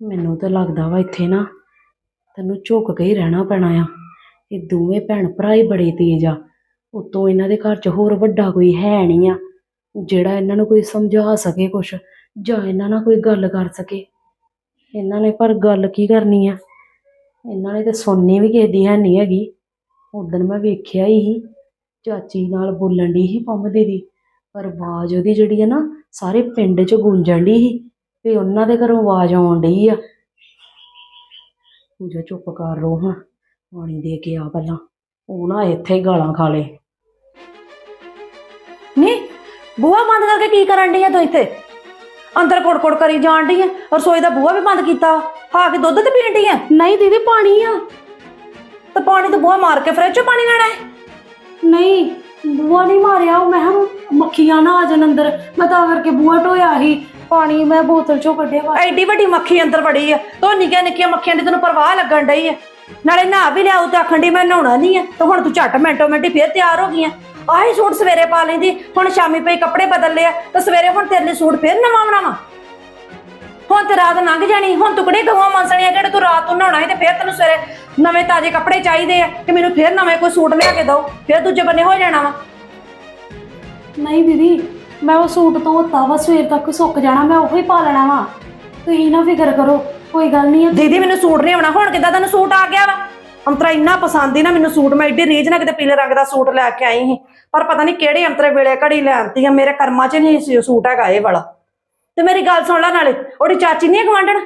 ਮੈਨੂੰ ਤਾਂ ਲੱਗਦਾ ਵਾ ਇੱਥੇ ਨਾ ਤੈਨੂੰ ਝੁਕ ਕੇ ਹੀ ਰਹਿਣਾ ਪੈਣਾ ਆ। ਇਹ ਦੋਵੇਂ ਭੈਣ ਭਰਾ ਹੀ ਬੜੇ ਤੇਜ਼ ਆ। ਉਤੋਂ ਇਹਨਾਂ ਦੇ ਘਰ 'ਚ ਹੋਰ ਵੱਡਾ ਕੋਈ ਹੈ ਨਹੀਂ ਆ। ਜਿਹੜਾ ਇਹਨਾਂ ਨੂੰ ਕੋਈ ਸਮਝਾ ਸਕੇ ਕੁਛ ਜਾਂ ਇਹਨਾਂ ਨਾਲ ਕੋਈ ਗੱਲ ਕਰ ਸਕੇ। ਇਹਨਾਂ ਨੇ ਪਰ ਗੱਲ ਕੀ ਕਰਨੀ ਆ? ਇਹਨਾਂ ਨੇ ਤੇ ਸੁਣਨੀ ਵੀ ਕਿਸੇ ਦੀ ਹੈ ਨਹੀਂ ਹੈਗੀ। ਉਦੋਂ ਮੈਂ ਵੇਖਿਆ ਹੀ ਸੀ, ਚਾਚੀ ਨਾਲ ਬੋਲਣ ਦੀ ਹੀ ਪੰਮ ਦੀ ਪਰ ਆਵਾਜ਼ ਉਹਦੀ ਜਿਹੜੀ ਹੈ ਨਾ ਸਾਰੇ ਪਿੰਡ 'ਚ ਗੂੰਜਣ ਦੀ ਸੀ ਵੀ ਉਹਨਾਂ ਦੇ ਘਰੋਂ ਆਵਾਜ਼ ਆਉਣ ਡਈ ਆ। ਪੂਜਾ ਚੁੱਪ ਕਰ ਰੋ ਹੁਣ ਪਾਣੀ ਦੇ ਕੇ ਆ ਪਹਿਲਾਂ। ਉਹ ਨਾ ਇੱਥੇ ਹੀ ਗਾਲਾਂ ਖਾ ਲੇ। ਨਹੀਂ ਬੂਹਾ ਬੰਦ ਕਰਕੇ ਕੀ ਕਰਨ ਡਈ ਆ ਤੂੰ ਇੱਥੇ? ਅੰਦਰ ਕੋੜ-ਕੋੜ ਕਰੀ ਜਾਣ ਡਈ ਆ ਰਸੋਈ ਦਾ ਬੂਹਾ ਵੀ ਬੰਦ ਕੀਤਾ ਵਾ। ਹਾਂ ਕੇ ਦੁੱਧ ਤੇ ਪੀਣ ਡਈ ਆ? ਨਹੀਂ ਦੀਦੀ ਪਾਣੀ ਆ। ਤੇ ਪਾਣੀ ਤੇ ਬੂਹਾ ਮਾਰ ਕੇ ਫਰਿੱਜ ਚੋਂ ਪਾਣੀ ਲੈਣਾ ਹੈ? ਨਹੀਂ ਬੂਆ ਨਹੀਂ ਮਾਰਿਆ ਉਹ ਮੈਂ ਮੱਖੀਆਂ ਨਾ ਆ ਜਾਣ ਅੰਦਰ। ਮੈਂ ਤਾਂ ਕਰਕੇ ਬੂਆ ਢੋਇਆ ਸੀ। ਪਾਣੀ ਮੈਂ ਬੋਤਲ ਚੋਂ ਕੱਢਿਆ ਵਾ ਐਡੀ ਵੱਡੀ ਮੱਖੀ ਅੰਦਰ ਵੜੀ ਆ। ਤੋ ਨਿੱਕੀਆਂ ਨਿੱਕੀਆਂ ਮੱਖੀਆਂ ਦੀ ਤੈਨੂੰ ਪਰਵਾਹ ਲੱਗਣ ਡਈ ਆ। ਨਾਲੇ ਨਹਾ ਵੀ ਲਿਆਉ ਤੇ ਆਖਣ ਡਈ ਮੈਂ ਨਹਾਉਣਾ ਨਹੀਂ ਆ। ਤੇ ਹੁਣ ਤੂੰ ਝੱਟ ਮਿੰਟੋ ਮਿੰਟੀ ਫੇਰ ਤਿਆਰ ਹੋ ਗਈਆਂ ਆਹੀ ਸੂਟ ਸਵੇਰੇ ਪਾ ਲੈਂਦੀ ਹੁਣ ਸ਼ਾਮੀ ਪਈ ਕੱਪੜੇ ਬਦਲ ਲਿਆ ਤੇ ਸਵੇਰੇ ਹੁਣ ਤੇਰੇ ਲਈ ਸੂਟ ਫੇਰ ਨਵਾਂ ਬਣਾਵਾਂ। ਹੁਣ ਤੇ ਰਾਤ ਲੰਘ ਜਾਣੀ ਹੁਣ ਤੂੰ ਕਿਹੜੇ ਗਵਾਂ ਮੰਸਣੀਆਂ ਕਿਹੜੇ ਤੂੰ ਰਾਤ ਨੂੰ ਨਹਾਉਣਾ ਹੈ ਤੇ ਫੇਰ ਤੈਨੂੰ ਸਵੇਰੇ ਨਵੇਂ ਤਾਜ਼ੇ ਕੱਪੜੇ ਚਾਹੀਦੇ ਆ ਕਿ ਮੈਨੂੰ ਫੇਰ ਨਵੇਂ ਕੋਈ ਸੂਟ ਲਿਆ ਕੇ ਦਿਓ ਫੇਰ ਦੂਜੇ ਬੰਨੇ ਹੋ ਜਾਣਾ ਵਾ। ਨਹੀਂ ਦੀਦੀ ਮੈਂ ਉਹ ਸੂਟ ਧੋਤਾ ਵਾ ਸਵੇਰ ਤੱਕ ਸੁੱਕ ਜਾਣਾ ਮੈਂ ਉਹੀ ਪਾ ਲੈਣਾ ਵਾ। ਤੁਸੀਂ ਨਾ ਫਿਕਰ ਕਰੋ ਕੋਈ ਗੱਲ ਨਹੀਂ ਆ। ਦੀਦੀ ਮੈਨੂੰ ਸੂਟ ਨਹੀਂ ਆਉਣਾ ਹੁਣ ਕਿੱਦਾਂ ਤੈਨੂੰ ਸੂਟ ਆ ਗਿਆ ਵਾ? ਅੰਤਰਾ ਇੰਨਾ ਪਸੰਦ ਹੀ ਨਾ ਮੈਨੂੰ ਸੂਟ ਮੈਂ ਏਡੀ ਰੀਝ ਨਾਲ ਕਿਤੇ ਪੀਲੇ ਰੰਗ ਦਾ ਸੂਟ ਲੈ ਕੇ ਆਈ ਸੀ ਪਰ ਪਤਾ ਨਹੀਂ ਕਿਹੜੇ ਅੰਤਰੇ ਵੇਲੇ ਘੜੀ ਲੈ ਆਂਤੀ ਆ ਮੇਰੇ ਕਰਮਾਂ 'ਚ ਨਹੀਂ ਸੀ ਉਹ ਸੂਟ ਹੈਗਾ ਇਹ ਵਾਲਾ। ਤੇ ਮੇਰੀ ਗੱਲ ਸੁਣ ਲੈ ਨਾਲੇ ਉਹਦੀ ਚਾਚੀ ਨਹੀਂ ਗਵਾਂਢਣ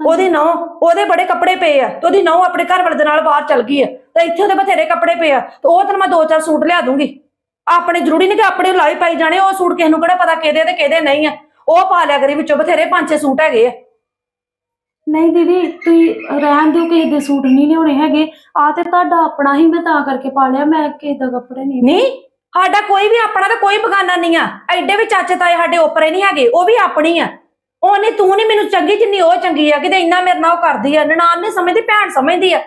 ਉਹਦੀ ਨੌ ਉਹਦੇ ਬੜੇ ਕੱਪੜੇ ਪਏ ਆ ਤੇ ਉਹਦੀ ਨੌ ਆਪਣੇ ਘਰ ਵਾਲੇ ਦੇ ਨਾਲ ਬਾਹਰ ਚਲ ਗਈ ਆ ਤੇ ਇੱਥੇ ਉਹਦੇ ਬਥੇਰੇ ਕੱਪੜੇ ਪਏ ਆ ਤੇ ਉਹ ਤੈਨੂੰ ਮੈਂ ਦੋ ਚਾਰ ਸੂਟ ਲਿਆ ਦੂੰਗੀ। ਆਪਣੇ ਜ਼ਰੂਰੀ ਨਹੀਂ ਕਿ ਆਪਣੇ ਲਾਈ ਪਾਈ ਜਾਣੇ ਉਹ ਸੂਟ ਕਿਸੇ ਨੂੰ ਕਿਹੜਾ ਪਤਾ ਕਿਹਦੇ ਤੇ ਕਿਹਦੇ ਨਹੀਂ ਆ। ਉਹ ਪਾ ਲਿਆ ਕਰੀ ਵਿੱਚੋਂ ਬਥੇਰੇ ਪੰਜ ਛੇ ਸੂਟ ਹੈਗੇ ਆ। ਨਹੀਂ ਦੀਦੀ ਤੁਸੀਂ ਰਹਿਣ ਦਿਓ ਕਿਸੇ ਦੇ ਸੂਟ ਨਹੀਂ ਲਿਆਉਣੇ ਹੈਗੇ। ਆ ਤੇ ਤੁਹਾਡਾ ਆਪਣਾ ਹੀ ਮੈਂ ਤਾਂ ਕਰਕੇ ਪਾ ਲਿਆ ਮੈਂ ਕਿਸੇ ਦਾ ਕੱਪੜੇ ਨਹੀਂ ਨਹੀਂ? ਸਾਡਾ ਕੋਈ ਵੀ ਆਪਣਾ ਤਾਂ ਕੋਈ ਬਗਾਨਾ ਨਹੀਂ ਆ। ਐਡੇ ਵੀ ਚਾਚੇ ਤਾਏ ਸਾਡੇ ਓਪਰੇ ਨਹੀਂ ਹੈਗੇ, ਉਹ ਵੀ ਆਪਣੀ ਆ। ਉਹ ਨਹੀਂ ਤੂੰ ਨਹੀਂ ਮੈਨੂੰ ਚੰਗੀ ਜਿੰਨੀ ਉਹ ਚੰਗੀ ਆ, ਕਿਤੇ ਇੰਨਾ ਮੇਰੇ ਨਾਲ ਉਹ ਕਰਦੀ ਆ, ਨਨਾਣ ਨਹੀਂ ਸਮਝਦੀ, ਭੈਣ ਸਮਝਦੀ ਆ।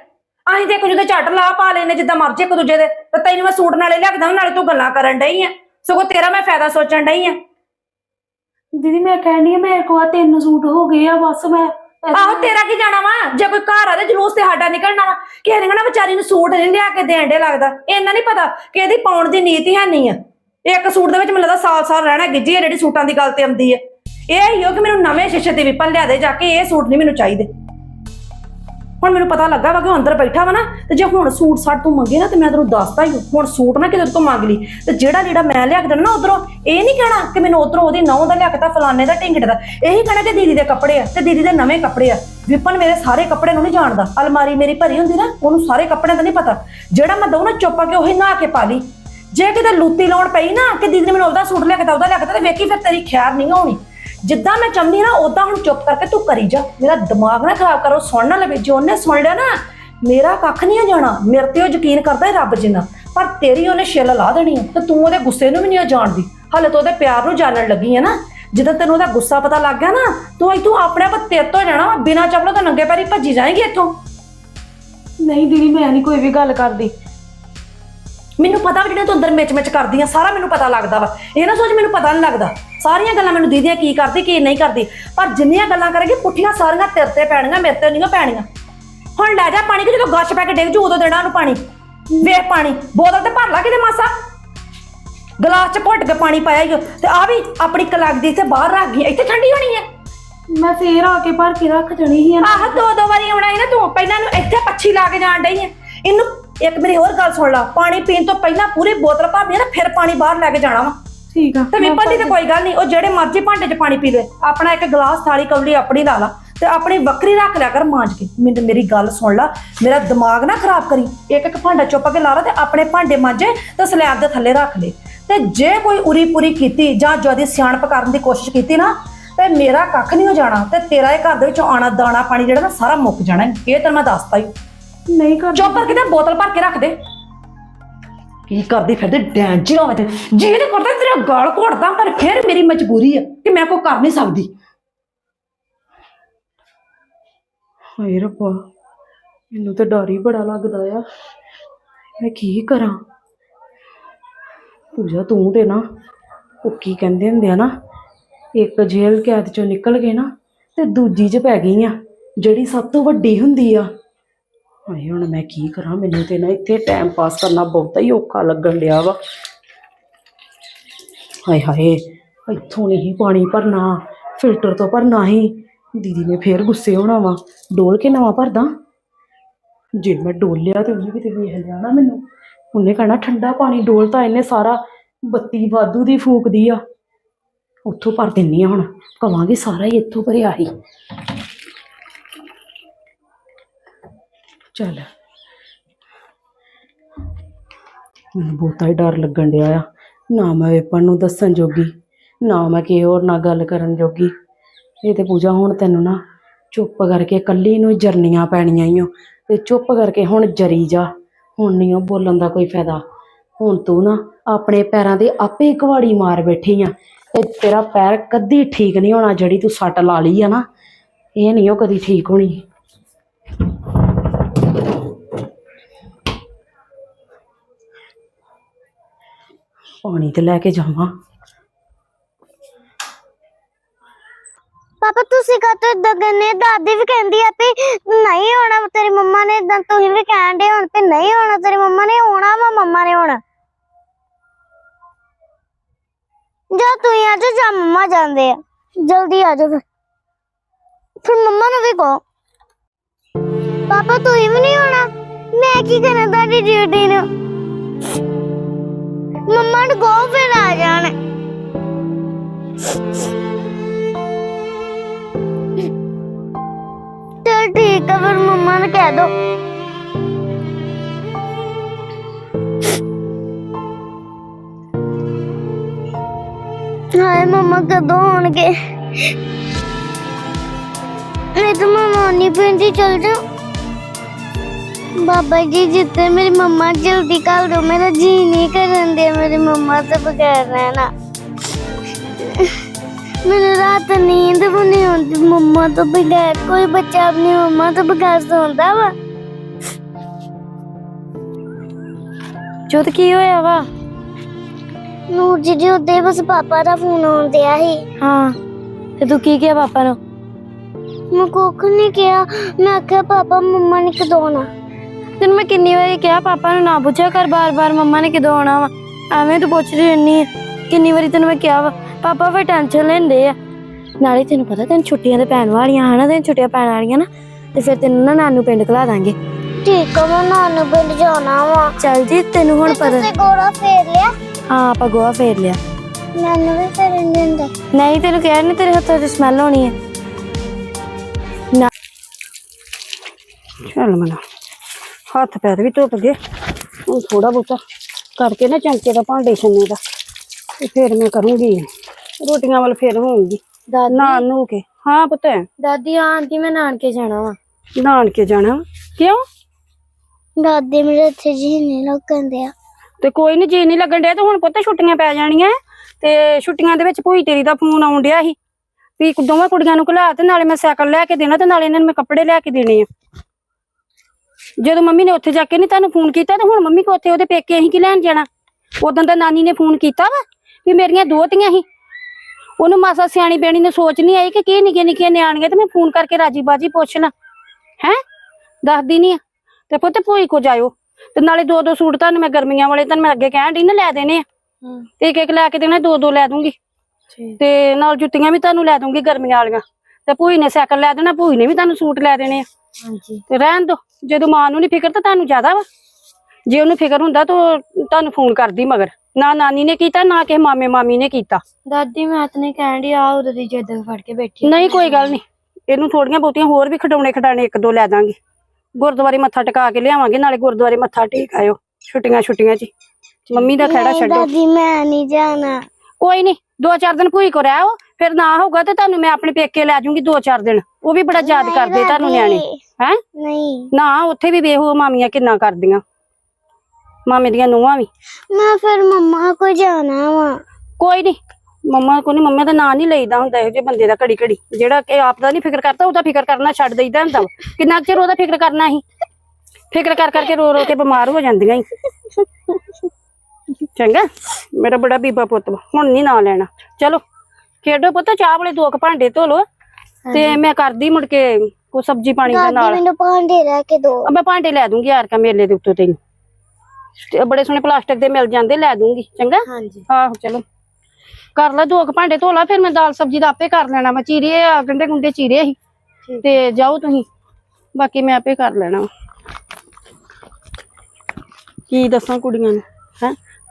ਅਸੀਂ ਤੇ ਇੱਕ ਦੂਜੇ ਦੇ ਝੱਟ ਲਾ ਪਾ ਲੈਨੇ ਜਿੱਦਾਂ ਮਰਜ਼ੀ ਇੱਕ ਦੂਜੇ ਦੇ। ਤੇ ਤੈਨੂੰ ਮੈਂ ਸੂਟ ਨਾਲੇ ਲਿਆ ਨਾਲੇ ਤੂੰ ਗੱਲਾਂ ਕਰਨ ਡਈ ਆ। ਸਗੋਂ ਤੇਰਾ ਮੈਂ ਫਾਇਦਾ ਸੋਚਣ ਡਈ ਆ। ਦੀਦੀ ਮੈਂ ਕਹਿੰਦੀ ਆ, ਮੇਰੇ ਕੋਲ ਤਿੰਨ ਸੂਟ ਹੋ ਗਏ ਆ, ਬਸ ਮੈਂ ਆਹੋ, ਤੇਰਾ ਕੀ ਜਾਣਾ ਵਾ? ਜੇ ਕੋਈ ਘਰ ਆ ਤੇ ਜਲੂਸ ਤੇ ਸਾਡਾ ਨਿਕਲਣਾ ਵਾ। ਕਿਸੇ ਨੇ ਕਹਣਾ ਵਿਚਾਰੀ ਨੂੰ ਸੂਟ ਨਹੀਂ ਲਿਆ ਕੇ ਦੇਣ ਦੇ ਲੱਗਦਾ। ਇਹਨਾਂ ਨਹੀਂ ਪਤਾ ਕਿ ਇਹਦੀ ਪਾਉਣ ਦੀ ਨੀਤ ਹੀ ਹੈ ਨਹੀਂ ਆ। ਇੱਕ ਸੂਟ ਦੇ ਵਿੱਚ ਮੈਨੂੰ ਲੱਗਦਾ ਸਾਲ ਸਾਲ ਰਹਿਣਾ ਗਿੱਜੀ ਹੈ ਜਿਹੜੀ ਸੂਟਾਂ ਦੀ ਗੱਲ ਤੇ ਆਉਂਦੀ ਹੈ ਇਹ ਹੀ ਹੋ ਕਿ ਮੈਨੂੰ ਨਵੇਂ ਸ਼ੀਸ਼ੇ ਦੇ ਵਿਪਨ ਲਿਆ ਦੇ ਜਾ ਕੇ ਇਹ ਸੂਟ ਨਹੀਂ ਮੈਨੂੰ ਚਾਹੀਦੇ। ਹੁਣ ਮੈਨੂੰ ਪਤਾ ਲੱਗਾ ਵਾ ਕਿ ਉਹ ਅੰਦਰ ਬੈਠਾ ਵਾ ਨਾ, ਤੇ ਜੇ ਹੁਣ ਸੂਟ ਸਾਟ ਤੂੰ ਮੰਗੇ ਨਾ, ਤੇ ਮੈਂ ਤੈਨੂੰ ਦੱਸਦਾ ਹੀ ਹੁਣ ਸੂਟ ਨਾ ਕਿਤੇ ਤੋਂ ਮੰਗ ਲਈ। ਤੇ ਜਿਹੜਾ ਜਿਹੜਾ ਮੈਂ ਲਿਆ ਕੇ ਦੇਣਾ ਨਾ ਉਧਰੋਂ, ਇਹ ਨਹੀਂ ਕਹਿਣਾ ਕਿ ਮੈਨੂੰ ਉਧਰੋਂ ਉਹਦੀ ਨੌਂ ਦਾ ਲਿਆ ਕੇ ਤਾਂ ਫਲਾਣੇ ਦਾ ਢਿੰਗੜ ਦਾ। ਇਹੀ ਕਹਿਣਾ ਕਿ ਦੀਦੀ ਦੇ ਕੱਪੜੇ ਆ, ਤੇ ਦੀਦੀ ਦੇ ਨਵੇਂ ਕੱਪੜੇ ਆ। ਵਿਪਨ ਮੇਰੇ ਸਾਰੇ ਕੱਪੜੇ ਨੂੰ ਨਹੀਂ ਜਾਣਦਾ। ਅਲਮਾਰੀ ਮੇਰੀ ਭਰੀ ਹੁੰਦੀ ਨਾ, ਉਹਨੂੰ ਸਾਰੇ ਕੱਪੜਿਆਂ ਦਾ ਨਹੀਂ ਪਤਾ। ਜਿਹੜਾ ਮੈਂ ਦਊਂ ਨਾ ਚੁੱਪ ਕੇ ਉਹੀ ਨਹਾ ਕੇ ਪਾ ਲਈ। ਜੇ ਕਿਤੇ ਲੂਤੀ ਲਾਉਣ ਪਈ ਨਾ, ਕਿ ਦੀਦੀ ਨੇ ਮੈਨੂੰ ਉਹਦਾ ਸੂਟ ਲਿਆ ਕੇ ਤਾਂ ਉਹਦਾ ਲਿਆ ਕੇ ਤਾਂ ਤੇ ਵੇਖੀ, ਫਿਰ ਤੇਰੀ ਖੈਰ ਨਹੀਂ ਹੋਣੀ। ਜਿੱਦਾਂ ਮੈਂ ਚਾਹੁੰਦੀ ਨਾ ਉਦਾਂ ਹੁਣ ਚੁੱਪ ਕਰਕੇ ਤੂੰ ਕਰੀ ਜਾ। ਮੇਰਾ ਦਿਮਾਗ ਨਾ ਖਰਾਬ ਕਰੋ ਸੁਣ ਨਾ ਲਵੇ। ਜੇ ਉਹਨੇ ਸੁਣ ਲਿਆ ਨਾ ਮੇਰਾ ਕੱਖ ਨਹੀਂ ਜਾਣਾ। ਮੇਰੇ ਤੇ ਉਹ ਯਕੀਨ ਕਰਦਾ ਹੈ ਰੱਬ ਜਿੰਨਾ। ਪਰ ਤੇਰੀ ਉਹਨੇ ਛਿੱਲ ਲਾ ਦੇਣੀ ਹੈ ਤੇ ਤੂੰ ਉਹਦੇ ਗੁੱਸੇ ਨੂੰ ਵੀ ਨਹੀਂ ਜਾਣਦੀ। ਹਾਲੇ ਤਾਂ ਉਹਦੇ ਪਿਆਰ ਨੂੰ ਜਾਣਨ ਲੱਗੀ ਹੈ ਨਾ। ਜਦੋਂ ਤੈਨੂੰ ਉਹਦਾ ਗੁੱਸਾ ਪਤਾ ਲੱਗ ਗਿਆ ਨਾ ਤੂੰ ਤੂੰ ਆਪਣੇ ਆਪ ਤੇਰੇ ਤੋਂ ਜਾਣਾ ਬਿਨਾਂ ਚੱਪਲੋਂ ਤੋਂ ਨੰਗੇ ਪੈਰੀ ਭੱਜੀ ਜਾਏਂਗੀ ਇੱਥੋਂ। ਨਹੀਂ ਦੀਦੀ ਮੈਂ ਨਹੀਂ ਕੋਈ ਵੀ ਗੱਲ ਕਰਦੀ। ਮੈਨੂੰ ਪਤਾ ਵੀ ਜਿਹੜਾ ਤੂੰ ਅੰਦਰ ਮਿਚ ਮਿਚ ਕਰਦੀ ਆ ਸਾਰਾ ਮੈਨੂੰ ਪਤਾ ਲੱਗਦਾ ਵਾ। ਇਹ ਨਾ ਸੋਚ ਮੈਨੂੰ ਪਤਾ ਨਹੀਂ ਲੱਗਦਾ। ਸਾਰੀਆਂ ਗੱਲਾਂ ਮੈਨੂੰ ਦੀਦੀਆਂ ਕੀ ਕਰਦੀ ਕੀ ਨਹੀਂ ਕਰਦੀ। ਪਰ ਜਿੰਨੀਆਂ ਗੱਲਾਂ ਕਰੇਗੀ ਪੁੱਠੀਆਂ ਸਾਰੀਆਂ ਤੇਰੇ ਤੇ ਪੈਣੀਆਂ ਮੇਰੇ ਤੇ ਨਹੀਂ ਪੈਣੀਆਂ ਹੁਣ ਲੈ ਜਾ ਪਾਣੀ ਕਿ ਜਦੋਂ ਗੱਛ ਪੈ ਕੇ ਡਿੱਗ ਜੂ ਉਦੋਂ ਦੇਣਾ ਉਹਨੂੰ ਪਾਣੀ। ਵੇਖ ਪਾਣੀ ਬੋਤਲ ਤੇ ਭਰ ਲਾ ਕਿਤੇ ਮਾਸਾ। ਗਲਾਸ ਚ ਘੁੱਟ ਕੇ ਪਾਣੀ ਪਾਇਆ ਓ। ਤੇ ਆ ਵੀ ਆਪਣੀ ਕਲੱਗ ਦੀ ਇੱਥੇ ਬਾਹਰ ਰੱਖ ਗਈ ਇੱਥੇ ਠੰਡੀ ਹੋਣੀ ਹੈ ਮੈਂ ਫੇਰ ਆ ਕੇ ਭਰ ਕੇ ਰੱਖ ਜਣੀ ਸੀ ਆਹ ਦੋ ਦੋ ਵਾਰੀ ਆਉਣਾ ਹੈ ਨਾ ਤੂੰ। ਪਹਿਲਾਂ ਨੂੰ ਇੱਥੇ ਪੱਛੀ ਲਾ ਕੇ ਜਾਣ ਡਈ ਹੈ ਇਹਨੂੰ ਇੱਕ ਮੇਰੀ ਹੋਰ ਗੱਲ ਸੁਣ ਲਾ। ਪਾਣੀ ਪੀਣ ਤੋਂ ਪਹਿਲਾਂ ਪੂਰੀ ਬੋਤਲ ਭਰਨੀ ਹੈ ਨਾ ਫਿਰ ਪਾਣੀ ਬਾਹਰ ਲੈ ਕੇ ਜਾਣਾ ਵਾ। ਠੀਕ ਆ ਤੇ ਵਿਪਨ ਦੀ ਤੇ ਕੋਈ ਗੱਲ ਨਹੀਂ ਉਹ ਜਿਹੜੇ ਮਰਜ਼ੀ ਭਾਂਡੇ 'ਚ ਪਾਣੀ ਪੀ ਲੈ ਆਪਣਾ ਇੱਕ ਗਲਾਸ ਥਾਲੀ ਕੌਲੀ ਆਪਣੀ ਲਾ ਲਾ ਤੇ ਆਪਣੀ ਵੱਖਰੀ ਰੱਖ ਲਿਆ ਕਰ ਮਾਂਜ ਕੇ। ਮੈਨੂੰ ਮੇਰੀ ਗੱਲ ਸੁਣ ਲਾ ਮੇਰਾ ਦਿਮਾਗ ਨਾ ਖਰਾਬ ਕਰੀ ਇੱਕ ਇੱਕ ਭਾਂਡਾ ਚੁੱਪ ਕੇ ਲਾ ਲਾ ਤੇ ਆਪਣੇ ਭਾਂਡੇ ਮਾਂਜੇ ਤੇ ਸਲੈਬ ਦੇ ਥੱਲੇ ਰੱਖ ਲੈ। ਤੇ ਜੇ ਕੋਈ ਉਰੀ ਪੂਰੀ ਕੀਤੀ ਜਾਂ ਜ਼ਿਆਦਾ ਸਿਆਣਪ ਕਰਨ ਦੀ ਕੋਸ਼ਿਸ਼ ਕੀਤੀ ਨਾ ਤੇ ਮੇਰਾ ਕੱਖ ਨਹੀਂ ਹੋ ਜਾਣਾ ਤੇ ਤੇਰਾ ਇਹ ਘਰ ਦੇ ਵਿੱਚੋਂ ਆਣਾ ਦਾਣਾ ਪਾਣੀ ਜਿਹੜਾ ਨਾ ਸਾਰਾ ਮੁੱਕ ਜਾਣਾ। ਇਹ ਤੈਨੂੰ ਮੈਂ ਦੱਸਤਾ ਹੀ ਨਹੀਂ ਕਰ ਚੁੱਪ ਕਰਕੇ ਤੇ ਬੋਤਲ ਭਰ ਕੇ ਰੱਖ ਦੇ। ਕੀ ਕਰਦੀ ਫਿਰਦੇ? ਡੈਂਜ ਜਿਹਾ ਹੋਵੇ ਤੇ ਤੇ ਕਰਦਾ ਤੇਰਾ ਗਾਲ ਘੋੜਦਾ, ਪਰ ਫਿਰ ਮੇਰੀ ਮਜਬੂਰੀ ਆ ਕਿ ਮੈਂ ਕੋਈ ਕਰ ਨਹੀਂ ਸਕਦੀ। ਹਾਏ ਰੱਬਾ, ਮੈਨੂੰ ਤਾਂ ਡਰ ਹੀ ਬੜਾ ਲੱਗਦਾ ਆ। ਮੈਂ ਕੀ ਕਰਾਂ? ਪੂਜਾ, ਤੂੰ ਤੇ ਨਾ, ਉਹ ਕੀ ਕਹਿੰਦੇ ਹੁੰਦੇ ਆ ਨਾ, ਇੱਕ ਜੇਲ੍ਹ ਕੈਦ ਚੋਂ ਨਿਕਲ ਗਏ ਨਾ, ਤੇ ਦੂਜੀ 'ਚ ਪੈ ਗਈ ਆ ਜਿਹੜੀ ਸਭ ਤੋਂ ਵੱਡੀ ਹੁੰਦੀ ਆ। ਹਾਏ, ਹੁਣ ਮੈਂ ਕੀ ਕਰਾਂ? ਮੈਨੂੰ ਤੇ ਨਾ ਇੱਥੇ ਟਾਈਮ ਪਾਸ ਕਰਨਾ ਬਹੁਤਾ ਹੀ ਔਖਾ ਲੱਗਣ ਡਿਆ ਵਾ। ਹਾਏ ਹਾਏ, ਇੱਥੋਂ ਨਹੀਂ ਪਾਣੀ ਭਰਨਾ ਫਿਲਟਰ ਤੋਂ ਭਰਨਾ ਹੀ। ਦੀਦੀ ਨੇ ਫੇਰ ਗੁੱਸੇ ਹੋਣਾ ਵਾ। ਡੋਲ ਕੇ ਨਵਾਂ ਭਰਦਾ? ਜੇ ਮੈਂ ਡੋਲਿਆ ਤੇ ਉਹਨੇ ਵੀ ਤੇ ਵੇਖ ਲਿਆ ਨਾ ਮੈਨੂੰ। ਉਹਨੇ ਕਹਿਣਾ, ਠੰਡਾ ਪਾਣੀ ਡੋਲਤਾ ਇਹਨੇ ਸਾਰਾ ਬੱਤੀ ਵਾਧੂ ਦੀ ਫੂਕਦੀ ਆ। ਉੱਥੋਂ ਭਰ ਦਿੰਨੀ ਆ ਹੁਣ। ਕਵਾਂਗੇ ਸਾਰਾ ਹੀ ਇੱਥੋਂ ਭਰਿਆ ਸੀ ਚੱਲ। ਮੈਨੂੰ ਬਹੁਤਾ ਹੀ ਡਰ ਲੱਗਣ ਡਿਆ ਆ। ਨਾ ਮੈਂ ਵੇਪਣ ਨੂੰ ਦੱਸਣ ਜੋਗੀ, ਨਾ ਮੈਂ ਕਿਸੇ ਹੋਰ ਨਾਲ ਗੱਲ ਕਰਨ ਜੋਗੀ। ਇਹ ਤੇ ਪੂਜਾ ਹੁਣ ਤੈਨੂੰ ਨਾ ਚੁੱਪ ਕਰਕੇ ਇਕੱਲੀ ਨੂੰ ਜਰਨੀਆਂ ਪੈਣੀਆਂ ਈ ਓ। ਤੇ ਚੁੱਪ ਕਰਕੇ ਹੁਣ ਜਰੀ ਜਾ। ਹੁਣ ਨਹੀਂ ਉਹ ਬੋਲਣ ਦਾ ਕੋਈ ਫਾਇਦਾ। ਹੁਣ ਤੂੰ ਨਾ ਆਪਣੇ ਪੈਰਾਂ ਦੇ ਆਪੇ ਕੁਹਾੜੀ ਮਾਰ ਬੈਠੀ ਆ। ਤੇ ਤੇਰਾ ਪੈਰ ਕਦੀ ਠੀਕ ਨਹੀਂ ਹੋਣਾ ਜਿਹੜੀ ਤੂੰ ਸੱਟ ਲਾ ਲਈ ਆ ਨਾ। ਇਹ ਨਹੀਂ ਉਹ ਕਦੀ ਠੀਕ ਹੋਣੀ। ਪਾਣੀ ਤੇ ਲੈ ਕੇ ਜਾਵਾਂ। ਪਾਪਾ, ਤੁਸੀਂ ਕਾਹਤੋਂ ਇਦਾਂ ਦਾਦੀ ਵੀ ਕਹਿੰਦੀ ਆ ਵੀ ਨਹੀਂ ਹੋਣਾ ਤੇਰੀ ਮੰਮਾ ਨੇ ਇਦਾਂ ਤੁਸੀਂ ਵੀ ਕਹਿੰਦੇ ਹੁਣ ਵੀ ਨਹੀਂ ਹੋਣਾ ਤੇਰੀ ਮੰਮਾ ਨੇ ਹੋਣਾ ਵਾ ਮੰਮਾ ਨੇ ਹੋਣਾ। ਜਾ ਤੁਸੀਂ ਆ ਜਾਓ, ਜਾਂ ਮੰਮਾ ਜਾਂਦੇ ਆ। ਜਲਦੀ ਆ ਜਾਓ ਫਿਰ। ਫਿਰ ਮੰਮਾ ਨੂੰ ਵੀ ਕਹੋ। ਪਾਪਾ, ਤੁਸੀਂ ਵੀ ਨਹੀਂ ਹੋਣਾ ਮੈਂ ਕੀ ਕਰਾਂ ਤੁਹਾਡੀ ਡਿਊਟੀ ਨੂੰ? ਮੰਮਾ ਨੂੰ ਕਹੋ ਫਿਰ ਆ ਜਾਣ। ਚਲ ਠੀਕ ਆ ਫਿਰ ਮੰਮਾ ਨੂੰ ਕਹਿ ਦੋ। ਹਾਏ ਮੰਮਾ ਕਦੋਂ ਆਉਣਗੇ? ਨਹੀਂ ਤਾਂ ਮੰਮਾ ਨਹੀਂ ਪੈਂਦੀ, ਚਲ ਜਾ ਬਾਬਾ ਜੀ ਜਿੱਤੇ ਮੇਰੀ ਮੰਮਾ ਜਲਦੀ ਕਰ ਦੋ ਮੇਰਾ ਜੀ ਨਹੀਂ ਕਰਨ ਦੇ ਮੇਰੀ ਮੰਮਾ ਤੋਂ ਬਗੈਰ ਰਹਿਣਾ ਮੈਨੂੰ ਰਾਤ ਨੀਂਦ ਵੀ ਨਹੀਂ ਆਉਂਦੀ ਮੰਮਾ ਤੋਂ ਬਗੈਰ ਕੋਈ ਬੱਚਾ ਆਪਣੀ ਮੰਮਾ ਤੋਂ ਬਗੈਰ ਸੌਂਦਾ ਵਾ ਜੋਤ ਕੀ ਹੋਇਆ ਵਾ ਨੂਰ ਜੀ ਜੀ ਉੱਤੇ ਬਸ ਪਾਪਾ ਦਾ ਫੋਨ ਆਉਂਦਿਆ ਸੀ ਹਾਂ ਤੇ ਤੂੰ ਕੀ ਕਿਹਾ ਪਾਪਾ ਨੂੰ ਮੈਂ ਕੁੱਖ ਨਹੀਂ ਕਿਹਾ ਮੈਂ ਆਖਿਆ ਪਾਪਾ ਮੰਮਾ ਨੇ ਕਦੋਂ ਆਉਣਾ ਤੈਨੂੰ ਮੈਂ ਕਿੰਨੀ ਵਾਰੀ ਕਿਹਾ ਪਾਪਾ ਨੂੰ ਨਾ ਪੁੱਛਿਆ ਕਰ ਬਾਰ-ਬਾਰ ਮੰਮਾ ਨੇ ਕਦੋਂ ਆਉਣਾ ਵਾ। ਐਵੇਂ ਤੂੰ ਪੁੱਛਦੀ ਰਹਿਨੀ ਆ। ਕਿੰਨੀ ਵਾਰੀ ਤੈਨੂੰ ਮੈਂ ਕਿਹਾ ਵਾ ਪਾਪਾ ਫਿਰ ਟੈਨਸ਼ਨ ਲੈਂਦੇ ਆ। ਨਾਲੇ ਤੈਨੂੰ ਪਤਾ ਤੈਨੂੰ ਛੁੱਟੀਆਂ ਤੇ ਪੈਣ ਵਾਲੀਆਂ ਹਨਾ ਤੈਨੂੰ ਛੁੱਟੀਆਂ ਪੈਣ ਵਾਲੀਆਂ ਨਾ ਤੇ ਫਿਰ ਤੈਨੂੰ ਨਾ ਨਾਨੂ ਪਿੰਡ ਘਲਾ ਦਾਂਗੇ। ਠੀਕ ਆ ਮੈਂ ਨਾਨੂ ਪਿੰਡ ਜਾਣਾ ਵਾ। ਚੱਲ ਜੀ ਤੈਨੂੰ ਹੁਣ ਪਤਾ ਤੁਸੀਂ ਗੋੜਾ ਫੇਰ ਲਿਆ? ਹਾਂ ਆਪਾਂ ਗੋਆ ਫੇਰ ਲਿਆ। ਨਾਨੂ ਵੀ ਫੇਰਨ ਦਿੰਦੇ। ਨਹੀਂ ਤੈਨੂੰ ਕਹਿ ਨਹੀਂ ਤੇਰੇ ਹੱਥਾਂ 'ਚ ਸਮੈਲ ਹੋਣੀ ਹੈ ਚੱਲ ਮਨਾ। ਹੱਥ ਪੈਰ ਵੀ ਧੁੱਪ ਗਏ। ਹੁਣ ਥੋੜਾ ਬਹੁਤਾ ਕਰਕੇ ਨਾ ਚਮਚੇ ਦਾ ਭਾਂਡੇ ਛੰਨੇ ਦਾ। ਤੇ ਫਿਰ ਮੈਂ ਕਰੂੰਗੀ ਰੋਟੀਆਂ ਵੱਲ ਫਿਰ ਹੋਊਂਗੀ। ਦਾਦੀ? ਨੂੰ ਕੇ। ਹਾਂ ਪੁੱਤ। ਦਾਦੀ ਆਂਟੀ ਮੈਂ ਨਾਨਕੇ ਜਾਣਾ ਵਾ। ਨਾਨਕੇ ਜਾਣਾ ਵਾ। ਕਿਉਂ? ਦਾਦੀ ਮੇਰੇ ਇੱਥੇ ਜੀ ਨਹੀਂ ਲੱਗਦੇ ਆ ਤੇ ਕੋਈ ਨਹੀਂ ਜੀ ਨਹੀਂ ਲੱਗਣ ਡਿਆ ਤੇ ਹੁਣ ਪੁੱਤ ਛੁੱਟੀਆਂ ਪੈ ਜਾਣੀਆਂ। ਤੇ ਛੁੱਟੀਆਂ ਦੇ ਵਿੱਚ ਭੂਈ ਤੇਰੀ ਦਾ ਫੋਨ ਆਉਣ ਡਿਆ ਸੀ। ਵੀ ਦੋਵਾਂ ਕੁੜੀਆਂ ਨੂੰ ਘਲਾ ਤੇ ਨਾਲੇ ਮੈਂ ਸਾਈਕਲ ਲੈ ਕੇ ਦੇਣਾ ਤੇ ਨਾਲੇ ਇਹਨਾਂ ਨੂੰ ਮੈਂ ਕੱਪੜੇ ਲੈ ਕੇ ਦੇਣੇ ਆ। ਜਦੋਂ ਮੰਮੀ ਨੇ ਉੱਥੇ ਜਾ ਕੇ ਨਹੀਂ ਤੁਹਾਨੂੰ ਫੋਨ ਕੀਤਾ ਤੇ ਹੁਣ ਮੰਮੀ ਕੋ ਉੱਥੇ ਉਹਦੇ ਪੇਕੇ ਅਸੀਂ ਕੀ ਲੈਣ ਜਾਣਾ? ਉਦੋਂ ਤਾਂ ਨਾਨੀ ਨੇ ਫੋਨ ਕੀਤਾ ਵਾ ਵੀ ਮੇਰੀਆਂ ਦੋ ਧੀਆਂ ਸੀ। ਉਹਨੂੰ ਮਾਸਾ ਸਿਆਣੀ ਬੈਣੀ ਨੇ ਸੋਚ ਨਹੀਂ ਆਈ ਕਿ ਕੀ ਨਿੱਕੀਆਂ ਨਿੱਕੀਆਂ ਨਿਆਣੀਆਂ ਤੇ ਮੈਂ ਫੋਨ ਕਰਕੇ ਰਾਜੀ ਬਾਜੀ ਪੁੱਛ ਲਾਂ ਹੈ? ਦੱਸਦੀ ਨਹੀਂ ਤੇ ਪੁੱਤ ਭੂਈ ਕੋ ਜਾਇਓ। ਤੇ ਨਾਲੇ ਦੋ ਦੋ ਸੂਟ ਤੁਹਾਨੂੰ ਮੈਂ ਗਰਮੀਆਂ ਵਾਲੇ ਤੁਹਾਨੂੰ ਮੈਂ ਅੱਗੇ ਕਹਿਣ ਡਈ ਨਾ ਲੈ ਦੇਣੇ ਆ। ਤੇ ਇੱਕ ਇੱਕ ਲੈ ਕੇ ਦੇਣਾ ਦੋ ਦੋ ਲੈ ਦੂੰਗੀ। ਤੇ ਨਾਲ ਜੁੱਤੀਆਂ ਵੀ ਤੁਹਾਨੂੰ ਲੈ ਦੂੰਗੀ ਗਰਮੀਆਂ ਵਾਲੀਆਂ। ਤੇ ਭੂਈ ਨੇ ਸਾਈਕਲ ਲੈ ਦੇਣਾ ਭੂਈ ਨੇ ਵੀ ਤੁਹਾਨੂੰ ਸੂਟ ਲੈ ਦੇਣੇ ਆ। ਹਾਂਜੀ। ਤੇ ਰਹਿਣ ਦੋ। ਜਦੋਂ ਮਾਂ ਨੂੰ ਨਹੀਂ ਫਿਕਰ ਤਾਂ ਤੁਹਾਨੂੰ ਜ਼ਿਆਦਾ ਵਾ। ਜੇ ਉਹਨੂੰ ਫਿਕਰ ਹੁੰਦਾ ਤਾਂ ਉਹ ਤੁਹਾਨੂੰ ਫੋਨ ਕਰਦੀ ਮਗਰ। ਨਾ ਨਾਨੀ ਨੇ ਕੀਤਾ ਨਾ ਕਿਸੇ ਮਾਮੇ ਮਾਮੀ ਨੇ ਕੀਤਾ। ਦਾਦੀ ਮੈਂ ਤਾਂ ਨਹੀਂ ਕਹਿਣ ਡਈ ਆ ਉਦੋਂ ਦੀ ਜਿੱਦ ਫੜ ਕੇ ਬੈਠੀ ਆ। ਨਹੀਂ ਕੋਈ ਗੱਲ ਨਹੀਂ ਇਹਨੂੰ ਥੋੜੀਆਂ ਬਹੁਤੀਆਂ ਹੋਰ ਵੀ ਖਡਾਉਣੇ ਖਡਾਣੇ ਇੱਕ ਦੋ ਲੈ ਦਾਂਗੇ। ਗੁਰਦੁਆਰੇ ਮੱਥਾ ਟਿਕਾ ਕੇ ਲਿਆਵਾਂਗੇ ਨਾਲੇ ਗੁਰਦੁਆਰੇ ਮੱਥਾ ਟੇਕ ਆਇਓ ਛੁੱਟੀਆਂ ਛੁੱਟੀਆਂ 'ਚ। ਹੀ। ਮੰਮੀ ਦਾ ਖੜਾ ਨਹੀਂ ਛੱਡੋ। ਦਾਦੀ ਮੈਂ ਨਹੀਂ ਜਾਣਾ। ਕੋਈ ਨਹੀਂ ਦੋ ਚਾਰ ਦਿਨ ਭੂਈ ਕੋ ਰਹਿਓ ਫਿਰ ਨਾ ਹੋਊਗਾ ਤੇ ਤੁਹਾਨੂੰ ਮੈਂ ਆਪਣੇ ਪੇਕੇ ਲੈ ਜਾਊਂਗੀ ਦੋ ਚਾਰ ਦਿਨ। ਉਹ ਵੀ ਬੜਾ ਯਾਦ ਕਰਦੇ ਤੁਹਾਨੂੰ ਨਿਆਣੇ ਹੈ? ਨਹੀਂ। ਨਾ ਉੱਥੇ ਵੀ ਵੇਖੋ ਮਾਮੀਆਂ ਕਿੰਨਾ ਕਰਦੀਆਂ। ਮਾਮੇ ਦੀਆਂ ਨੂੰਹਾਂ ਵੀ। ਮੈਂ ਫਿਰ ਮੰਮਾ ਕੋ ਜਾਣਾ ਵਾ। ਕੋਈ ਨਹੀਂ ਮੰਮਾ ਕੋ ਨਹੀਂ ਮੰਮਾ ਦਾ ਨਾਂ ਨਹੀਂ ਲਈਦਾ ਹੁੰਦਾ ਇਹੋ ਜਿਹੇ ਬੰਦੇ ਦਾ ਘੜੀ ਘੜੀ ਜਿਹੜਾ ਕਿ ਆਪ ਦਾ ਨਹੀਂ ਫਿਕਰ ਕਰਦਾ ਉਹਦਾ ਫਿਕਰ ਕਰਨਾ ਛੱਡ ਦੇਈਦਾ ਹੁੰਦਾ। ਕਿੰਨਾ ਚਿਰ ਉਹਦਾ ਫਿਕਰ ਕਰਨਾ ਸੀ? ਫਿਕਰ ਕਰ ਕਰਕੇ ਰੋ ਰੋ ਕੇ ਬਿਮਾਰ ਹੋ ਜਾਂਦੀਆਂ ਹੀ ਚੰਗਾ ਮੇਰਾ ਬੜਾ ਬੀਬਾ ਪੁੱਤ ਹੁਣ ਨਹੀਂ ਨਾਂ ਲੈਣਾ। ਚਲੋ ਖੇਡੋ ਪੁੱਤ ਚਾਹ ਵਾਲੇ ਦੋ ਕੁ ਭਾਂਡੇ ਧੋ ਲੋ ਤੇ ਮੈਂ ਕਰਦੀ ਮੁੜ ਕੇ ਕੋ ਸਬਜੀ ਪਾਣੀ ਦਾ ਨਾਲ। ਮੈਨੂੰ ਭਾਂਡੇ ਲੈ ਕੇ ਦੋ। ਮੈਂ ਭਾਂਡੇ ਲੈ ਦੂੰਗੀ ਯਾਰ ਕਾ ਮੇਲੇ ਦੇ ਉੱਤੋਂ ਤੈਨੂੰ। ਤੇ ਬੜੇ ਸੋਹਣੇ ਪਲਾਸਟਿਕ ਦੇ ਮਿਲ ਜਾਂਦੇ ਲੈ ਦੂੰਗੀ ਚੰਗਾ? ਹਾਂਜੀ। ਆਹੋ ਚਲੋ। ਕਰ ਲੈ ਦੋ ਕੁ ਭਾਂਡੇ ਧੋ ਲਾ ਫਿਰ ਮੈਂ ਦਾਲ ਸਬਜ਼ੀ ਦਾ ਆਪੇ ਕਰ ਲੈਣਾ ਮੈਂ ਚੀਰੇ ਆ ਗੰਡੇ ਗੁੰਡੇ ਚੀਰੇ ਸੀ ਤੇ ਜਾਓ ਤੁਸੀਂ। ਬਾਕੀ ਮੈਂ ਆਪੇ ਕਰ ਲੈਣਾ ਕੀ ਦੱਸਾਂ ਕੁੜੀਆਂ ਨੂੰ?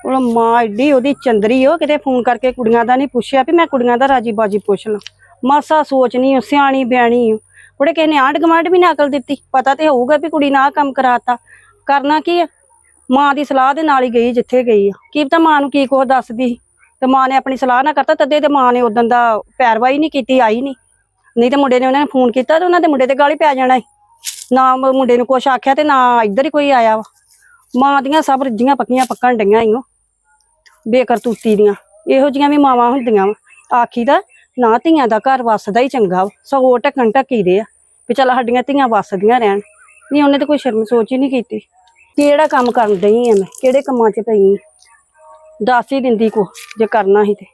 ਉਹ ਮਾਂ ਏਡੀ ਉਹਦੀ ਚੰਦਰੀ ਉਹ ਕਿਤੇ ਫੋਨ ਕਰਕੇ ਕੁੜੀਆਂ ਦਾ ਨਹੀਂ ਪੁੱਛਿਆ ਵੀ ਮੈਂ ਕੁੜੀਆਂ ਦਾ ਰਾਜੀ ਬਾਜੀ ਪੁੱਛ ਲਾਂ। ਮਾਸਾ ਸੋਚ ਨਹੀਂ ਉਹ ਸਿਆਣੀ ਬਿਆਣੀ ਉਹ ਕਿਸੇ ਨੇ ਆਂਢ ਗੁਆਂਢ ਵੀ ਨਾ ਅਕਲ ਦਿੱਤੀ, ਪਤਾ ਤੇ ਹੋਊਗਾ ਵੀ ਕੁੜੀ ਨਾ ਆਹ ਕੰਮ ਕਰਾਤਾ। ਕਰਨਾ ਕੀ ਆ? ਮਾਂ ਦੀ ਸਲਾਹ ਦੇ ਨਾਲ ਹੀ ਗਈ ਜਿੱਥੇ ਗਈ ਆ। ਕੀ ਪਤਾ ਮਾਂ ਨੂੰ ਕੀ ਕੁਛ ਦੱਸਦੀ ਸੀ। ਤੇ ਮਾਂ ਨੇ ਆਪਣੀ ਸਲਾਹ ਨਾ ਕਰਤਾ, ਤਦੇ ਤੇ ਮਾਂ ਨੇ ਉਦੋਂ ਦਾ ਪੈਰਵਾਈ ਨਹੀਂ ਕੀਤੀ, ਆਈ ਨਹੀਂ। ਨਹੀਂ ਤਾਂ ਮੁੰਡੇ ਨੇ ਉਹਨਾਂ ਨੇ ਫੋਨ ਕੀਤਾ ਤੇ ਉਹਨਾਂ ਦੇ ਮੁੰਡੇ ਤੇ ਗਾਲੀ ਪੈ ਜਾਣਾ ਸੀ। ਨਾ ਮੁੰਡੇ ਨੂੰ ਕੁਛ ਆਖਿਆ ਤੇ ਨਾ ਇੱਧਰ ਹੀ ਕੋਈ ਆਇਆ ਵਾ। ਮਾਂ ਦੀਆਂ ਸਭ ਰੱਜੀਆਂ ਪੱਕੀਆਂ ਪੱਕਣ ਡਈਆਂ ਈ ਬੇਕਰਤੂਤੀ ਦੀਆਂ। ਇਹੋ ਜੀਆਂ ਵੀ ਮਾਵਾਂ ਹੁੰਦੀਆਂ ਵਾ। ਆਖੀ ਦਾ ਨਾ ਧੀਆਂ ਦਾ ਘਰ ਵਸਦਾ ਹੀ ਚੰਗਾ ਵਾ। ਸਗੋਂ ਢੱਕਣ ਢੱਕੀ ਦੇ ਆ ਵੀ ਚੱਲ ਸਾਡੀਆਂ ਧੀਆਂ ਵਸਦੀਆਂ ਰਹਿਣ। ਨਹੀਂ, ਉਹਨੇ ਤਾਂ ਕੋਈ ਸ਼ਰਮ ਸੋਚ ਹੀ ਨਹੀਂ ਕੀਤੀ। ਕਿਹੜਾ ਕੰਮ ਕਰਨ ਡਈ ਆ ਮੈਂ? ਕਿਹੜੇ ਕੰਮਾਂ 'ਚ ਪਈ ਦੱਸ ਹੀ ਦਿੰਦੀ ਕੋ ਜੇ ਕਰਨਾ ਸੀ ਤੇ।